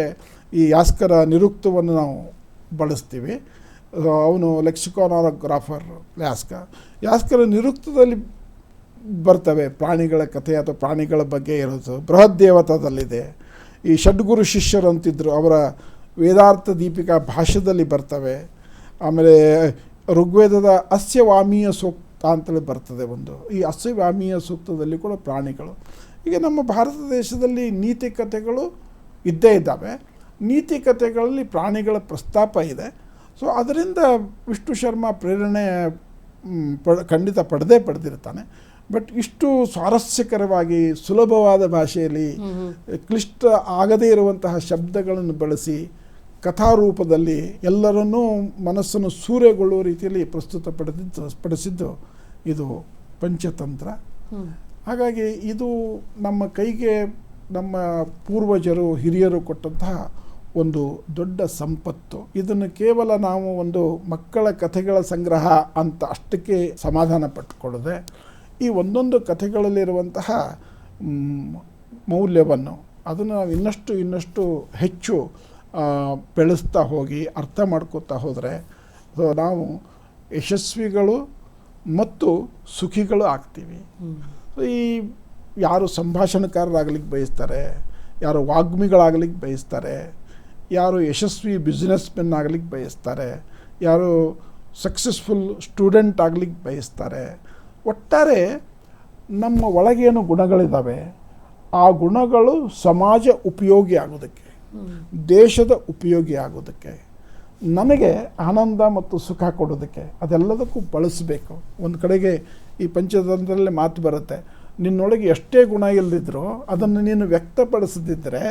ಈ ಯಾಸ್ಕರ ನಿರುಕ್ತವನ್ನು ನಾವು ಬಳಸ್ತೀವಿ. ಅವನು ಲೆಕ್ಸಿಕೋನಾರೋಗ್ರಾಫರ್, ಯಾಸ್ಕ. ಯಾಸ್ಕರ ನಿರುಕ್ತದಲ್ಲಿ ಬರ್ತವೆ, ಪ್ರಾಣಿಗಳ ಕಥೆ ಅಥವಾ ಪ್ರಾಣಿಗಳ ಬಗ್ಗೆ ಇರೋದು. ಬೃಹತ್ ದೇವತಾದಲ್ಲಿದೆ ಈ ಷಡ್ಗುರು ಶಿಷ್ಯರು ಅಂತಿದ್ದರು ಅವರ ವೇದಾರ್ಥ ದೀಪಿಕಾ ಭಾಷ್ಯದಲ್ಲಿ ಬರ್ತವೆ. ಆಮೇಲೆ ಋಗ್ವೇದದ ಅಸ್ಯವಾಮೀಯ ಸೂಕ್ತ ಅಂತೇಳಿ ಬರ್ತದೆ ಒಂದು. ಈ ಅಸ್ಯವಾಮೀಯ ಸೂಕ್ತದಲ್ಲಿ ಕೂಡ ಪ್ರಾಣಿಗಳು. ಈಗ ನಮ್ಮ ಭಾರತ ದೇಶದಲ್ಲಿ ನೀತಿ ಕಥೆಗಳು ಇದ್ದೇ ಇದ್ದಾವೆ. ನೀತಿ ಕಥೆಗಳಲ್ಲಿ ಪ್ರಾಣಿಗಳ ಪ್ರಸ್ತಾಪ ಇದೆ. ಸೊ, ಅದರಿಂದ ವಿಷ್ಣು ಶರ್ಮ ಪ್ರೇರಣೆ ಪಡ, ಖಂಡಿತ ಪಡೆದೇ ಪಡೆದಿರ್ತಾನೆ. ಬಟ್ ಇಷ್ಟು ಸ್ವಾರಸ್ಯಕರವಾಗಿ ಸುಲಭವಾದ ಭಾಷೆಯಲ್ಲಿ ಕ್ಲಿಷ್ಟ ಆಗದೇ ಇರುವಂತಹ ಶಬ್ದಗಳನ್ನು ಬಳಸಿ ಕಥಾರೂಪದಲ್ಲಿ ಎಲ್ಲರನ್ನೂ ಮನಸ್ಸನ್ನು ಸೂರೆಗೊಳ್ಳುವ ರೀತಿಯಲ್ಲಿ ಪ್ರಸ್ತುತಪಡಿಸಿದ್ದು ಪಡಿಸಿದ್ದು ಇದು ಪಂಚತಂತ್ರ. ಹಾಗಾಗಿ ಇದು ನಮ್ಮ ಕೈಗೆ ನಮ್ಮ ಪೂರ್ವಜರು ಹಿರಿಯರು ಕೊಟ್ಟಂತಹ ಒಂದು ದೊಡ್ಡ ಸಂಪತ್ತು. ಇದನ್ನು ಕೇವಲ ನಾವು ಒಂದು ಮಕ್ಕಳ ಕಥೆಗಳ ಸಂಗ್ರಹ ಅಂತ ಅಷ್ಟಕ್ಕೆ ಸಮಾಧಾನ ಪಟ್ಟುಕೊಳ್ಳದೆ ಈ ಒಂದೊಂದು ಕಥೆಗಳಲ್ಲಿರುವಂತಹ ಮೌಲ್ಯವನ್ನು ಅದನ್ನು ನಾವು ಇನ್ನಷ್ಟು ಇನ್ನಷ್ಟು ಹೆಚ್ಚು ಬೆಳೆಸ್ತಾ ಹೋಗಿ ಅರ್ಥ ಮಾಡ್ಕೋತಾ ಹೋದರೆ ಸೊ ನಾವು ಯಶಸ್ವಿಗಳು ಮತ್ತು ಸುಖಿಗಳು ಆಗ್ತೀವಿ. ಈ ಯಾರು ಸಂಭಾಷಣಕಾರರಾಗಲಿಕ್ಕೆ ಬಯಸ್ತಾರೆ ಯಾರು ವಾಗ್ಮಿಗಳಾಗಲಿಕ್ಕೆ ಬಯಸ್ತಾರೆ ಯಾರು ಯಶಸ್ವಿ ಬಿಸ್ನೆಸ್ ಮೆನ್ ಆಗಲಿಕ್ಕೆ ಬಯಸ್ತಾರೆ ಯಾರು ಸಕ್ಸಸ್ಫುಲ್ ಸ್ಟೂಡೆಂಟ್ ಆಗಲಿಕ್ಕೆ ಬಯಸ್ತಾರೆ ಒಟ್ಟಾರೆ ನಮ್ಮ ಒಳಗೇನು ಗುಣಗಳಿದ್ದಾವೆ ಆ ಗುಣಗಳು ಸಮಾಜ ಉಪಯೋಗಿ ಆಗೋದಕ್ಕೆ, ದೇಶದ ಉಪಯೋಗಿ ಆಗೋದಕ್ಕೆ ನನಗೆ ಆನಂದ ಮತ್ತು ಸುಖ ಕೊಡೋದಕ್ಕೆ ಅದೆಲ್ಲದಕ್ಕೂ ಬಳಸಬೇಕು. ಒಂದು ಕಡೆಗೆ ಈ ಪಂಚತಂತ್ರದಲ್ಲಿ ಮಾತು ಬರುತ್ತೆ, ನಿನ್ನೊಳಗೆ ಎಷ್ಟೇ ಗುಣ ಇಲ್ಲದಿದ್ರೂ ಅದನ್ನು ನೀನು ವ್ಯಕ್ತಪಡಿಸದಿದ್ದರೆ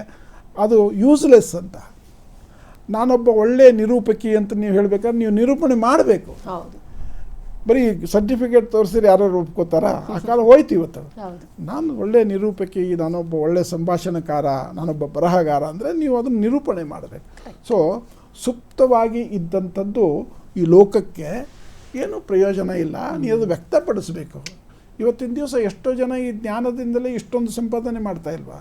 ಅದು ಯೂಸ್ಲೆಸ್ ಅಂತ. ನಾನೊಬ್ಬ ಒಳ್ಳೆಯ ನಿರೂಪಕಿ ಅಂತ ನೀವು ಹೇಳಬೇಕಾದ್ರೆ ನೀವು ನಿರೂಪಣೆ ಮಾಡಬೇಕು. ಬರೀ ಸರ್ಟಿಫಿಕೇಟ್ ತೋರಿಸಿದ್ರೆ ಯಾರು ಒಪ್ಕೋತಾರ? ಆ ಕಾಲ ಹೋಯ್ತು ಇವತ್ತು. ನಾನು ಒಳ್ಳೆಯ ನಿರೂಪಕಿ ನಾನೊಬ್ಬ ಒಳ್ಳೆಯ ಸಂಭಾಷಣಕಾರ ನಾನೊಬ್ಬ ಬರಹಗಾರ ಅಂದರೆ ನೀವು ಅದನ್ನು ನಿರೂಪಣೆ ಮಾಡಬೇಕು. ಸೊ ಸುಪ್ತವಾಗಿ ಇದ್ದಂಥದ್ದು ಈ ಲೋಕಕ್ಕೆ ಏನು ಪ್ರಯೋಜನ ಇಲ್ಲ. ನೀವು ಅದು ವ್ಯಕ್ತಪಡಿಸಬೇಕು. ಇವತ್ತಿನ ದಿವಸ ಎಷ್ಟೋ ಜನ ಈ ಜ್ಞಾನದಿಂದಲೇ ಇಷ್ಟೊಂದು ಸಂಪಾದನೆ ಮಾಡ್ತಾ ಇಲ್ವಾ?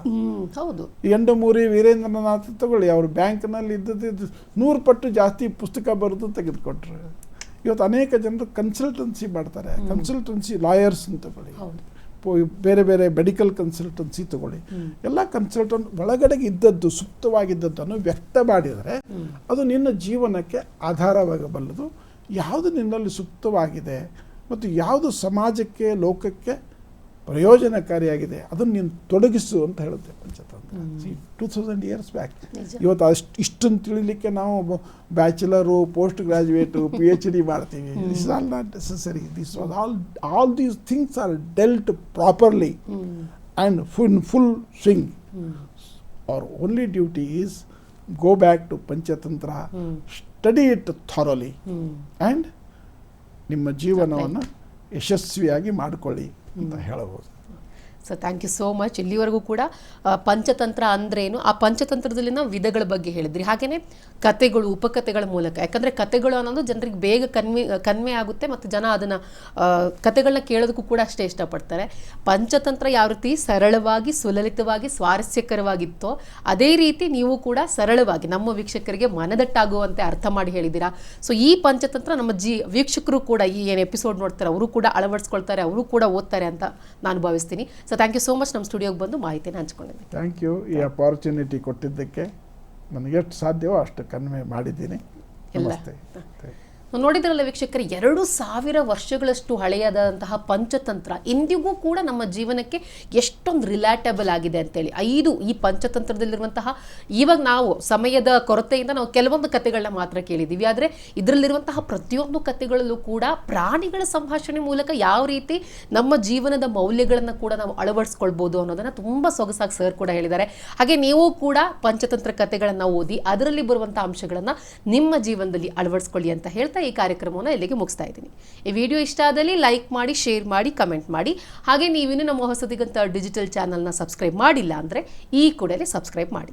ಹೌದು. ಎಂಡಮೂರಿ ವೀರೇಂದ್ರನಾಥ್ ತಗೊಳ್ಳಿ ಅವರು ಬ್ಯಾಂಕ್ನಲ್ಲಿ ಇದ್ದದ್ದು ನೂರು ಪಟ್ಟು ಜಾಸ್ತಿ ಪುಸ್ತಕ ಬರೆದು ತೆಗೆದುಕೊಟ್ರು. ಇವತ್ತು ಅನೇಕ ಜನರು ಕನ್ಸಲ್ಟೆನ್ಸಿ ಮಾಡ್ತಾರೆ. ಕನ್ಸಲ್ಟೆನ್ಸಿ ಲಾಯರ್ಸ್ ಅಂತ ತಗೊಳ್ಳಿ ಹೌದು. ಬೇರೆ ಬೇರೆ ಮೆಡಿಕಲ್ ಕನ್ಸಲ್ಟೆನ್ಸಿ ತಗೊಳ್ಳಿ. ಎಲ್ಲ ಕನ್ಸಲ್ಟೆಂಟ್ ಒಳಗಡೆಗೆ ಇದ್ದದ್ದು ಸುಪ್ತವಾಗಿದ್ದದ್ದನ್ನು ವ್ಯಕ್ತ ಮಾಡಿದರೆ ಅದು ನಿನ್ನ ಜೀವನಕ್ಕೆ ಆಧಾರವಾಗಬಲ್ಲದು. ಯಾವುದು ನಿನ್ನಲ್ಲಿ ಸುಪ್ತವಾಗಿದೆ ಮತ್ತು ಯಾವುದು ಸಮಾಜಕ್ಕೆ ಲೋಕಕ್ಕೆ ಪ್ರಯೋಜನಕಾರಿಯಾಗಿದೆ. ಅದನ್ನು ನೀನು ತೊಡಗಿಸು ಅಂತ ಹೇಳುತ್ತೆ Panchatantra. Two thousand years back. ಇವತ್ತು ಅಷ್ಟು ಇಷ್ಟನ್ನು ತಿಳಿಲಿಕ್ಕೆ ನಾವು bachelor post graduate P H D ಮಾಡ್ತೀವಿ. This all not necessary this was all all these things are dealt properly and full full swing our only duty is go back to Panchatantra study it thoroughly and ನಿಮ್ಮ ಜೀವನವನ್ನು ಯಶಸ್ವಿಯಾಗಿ ಮಾಡಿಕೊಳ್ಳಿ. ಅಂತ ಹೇಳಬಹುದು so thank you so much ಇಲ್ಲಿವರೆಗೂ ಕೂಡ ಪಂಚತಂತ್ರ ಅಂದ್ರೇನು? ಆ ಪಂಚತಂತ್ರದಲ್ಲಿನ ವಿಧಗಳ ಬಗ್ಗೆ ಹೇಳಿದ್ರಿ. ಹಾಗೆಯೇ ಕತೆಗಳು ಉಪಕಥೆಗಳ ಮೂಲಕ. ಯಾಕಂದರೆ ಕತೆಗಳು ಅನ್ನೋದು ಜನರಿಗೆ ಬೇಗ ಕನ್ವೆ ಕನ್ವೆ ಆಗುತ್ತೆ ಮತ್ತು ಜನ ಅದನ್ನು ಕತೆಗಳನ್ನ ಕೇಳೋದಕ್ಕೂ ಕೂಡ ಅಷ್ಟೇ ಇಷ್ಟಪಡ್ತಾರೆ. ಪಂಚತಂತ್ರ ಯಾವ ರೀತಿ ಸರಳವಾಗಿ, ಸುಲಲಿತವಾಗಿ, ಸ್ವಾರಸ್ಯಕರವಾಗಿತ್ತೋ, ಅದೇ ರೀತಿ ನೀವು ಕೂಡ ಸರಳವಾಗಿ, ನಮ್ಮ ವೀಕ್ಷಕರಿಗೆ ಮನದಟ್ಟಾಗುವಂತೆ ಅರ್ಥ ಮಾಡಿ ಹೇಳಿದ್ದೀರಾ? ಸೊ ಈ ಪಂಚತಂತ್ರ ನಮ್ಮ ಜಿ, ವೀಕ್ಷಕರು ಕೂಡ ಈ ಏನು ಎಪಿಸೋಡ್ ನೋಡ್ತಾರೆ, ಅವರು ಕೂಡ ಅಳವಡಿಸ್ಕೊಳ್ತಾರೆ, ಅವರು ಕೂಡ ಓದ್ತಾರೆ ಅಂತ ನಾನು ಭಾವಿಸ್ತೀನಿ. So thank you so much ನಮ್ಮ ಸ್ಟುಡಿಯೋಗೆ ಬಂದು ಮಾಹಿತಿನ ಹಂಚ್ಕೊಂಡಿದ್ದೀನಿ. ಥ್ಯಾಂಕ್ ಯು ಈ ಅಪಾರ್ಚುನಿಟಿ ಕೊಟ್ಟಿದ್ದಕ್ಕೆ ನನಗೆ ಎಷ್ಟು ಸಾಧ್ಯವೋ ಅಷ್ಟು ಕನ್ವೆ ಮಾಡಿದ್ದೀನಿ. ಎಲ್ಲ. ನಮಸ್ತೆ. ನೋಡಿದ್ರಲ್ಲ ವೀಕ್ಷಕರು, ಎರಡು ಸಾವಿರ ವರ್ಷಗಳಷ್ಟು ಹಳೆಯದಾದಂತಹ ಪಂಚತಂತ್ರ ಇಂದಿಗೂ ಕೂಡ ನಮ್ಮ ಜೀವನಕ್ಕೆ ಎಷ್ಟೊಂದು ರಿಲ್ಯಾಟಬಲ್ ಆಗಿದೆ ಅಂತೇಳಿ. ಐದು ಈ ಪಂಚತಂತ್ರದಲ್ಲಿರುವಂತಹ ಇವಾಗ ನಾವು ಸಮಯದ ಕೊರತೆಯಿಂದ ನಾವು ಕೆಲವೊಂದು ಕಥೆಗಳನ್ನ ಮಾತ್ರ ಕೇಳಿದ್ದೀವಿ ಆದರೆ ಇದರಲ್ಲಿರುವಂತಹ ಪ್ರತಿಯೊಂದು ಕಥೆಗಳಲ್ಲೂ ಕೂಡ ಪ್ರಾಣಿಗಳ ಸಂಭಾಷಣೆ ಮೂಲಕ ಯಾವ ರೀತಿ ನಮ್ಮ ಜೀವನದ ಮೌಲ್ಯಗಳನ್ನು ಕೂಡ ನಾವು ಅಳವಡಿಸ್ಕೊಳ್ಬೋದು ಅನ್ನೋದನ್ನು ತುಂಬ ಸೊಗಸಾಗಿ ಸರ್ ಕೂಡ ಹೇಳಿದ್ದಾರೆ. ಹಾಗೆ ನೀವು ಕೂಡ ಪಂಚತಂತ್ರ ಕಥೆಗಳನ್ನು ಓದಿ, ಅದರಲ್ಲಿ ಬರುವಂಥ ಅಂಶಗಳನ್ನು ನಿಮ್ಮ ಜೀವನದಲ್ಲಿ ಅಳವಡಿಸ್ಕೊಳ್ಳಿ ಅಂತ ಈ ಕಾರ್ಯಕ್ರಮವನ್ನು ಇಲ್ಲಿಗೆ ಮುಗಿಸ್ತಾ ಇದ್ದೀನಿ. ಈ ವಿಡಿಯೋ ಇಷ್ಟ ಆದಲ್ಲಿ ಲೈಕ್ ಮಾಡಿ, ಶೇರ್ ಮಾಡಿ, ಕಮೆಂಟ್ ಮಾಡಿ. ಹಾಗೆ ನೀವಿನ್ನೂ ನಮ್ಮ ಹೊಸದಿಗಂತ ಡಿಜಿಟಲ್ ಚಾನಲ್ನ ಸಬ್ಸ್ಕ್ರೈಬ್ ಮಾಡಿಲ್ಲ ಅಂದರೆ ಈ ಕೂಡಲೇ ಸಬ್ಸ್ಕ್ರೈಬ್ ಮಾಡಿ.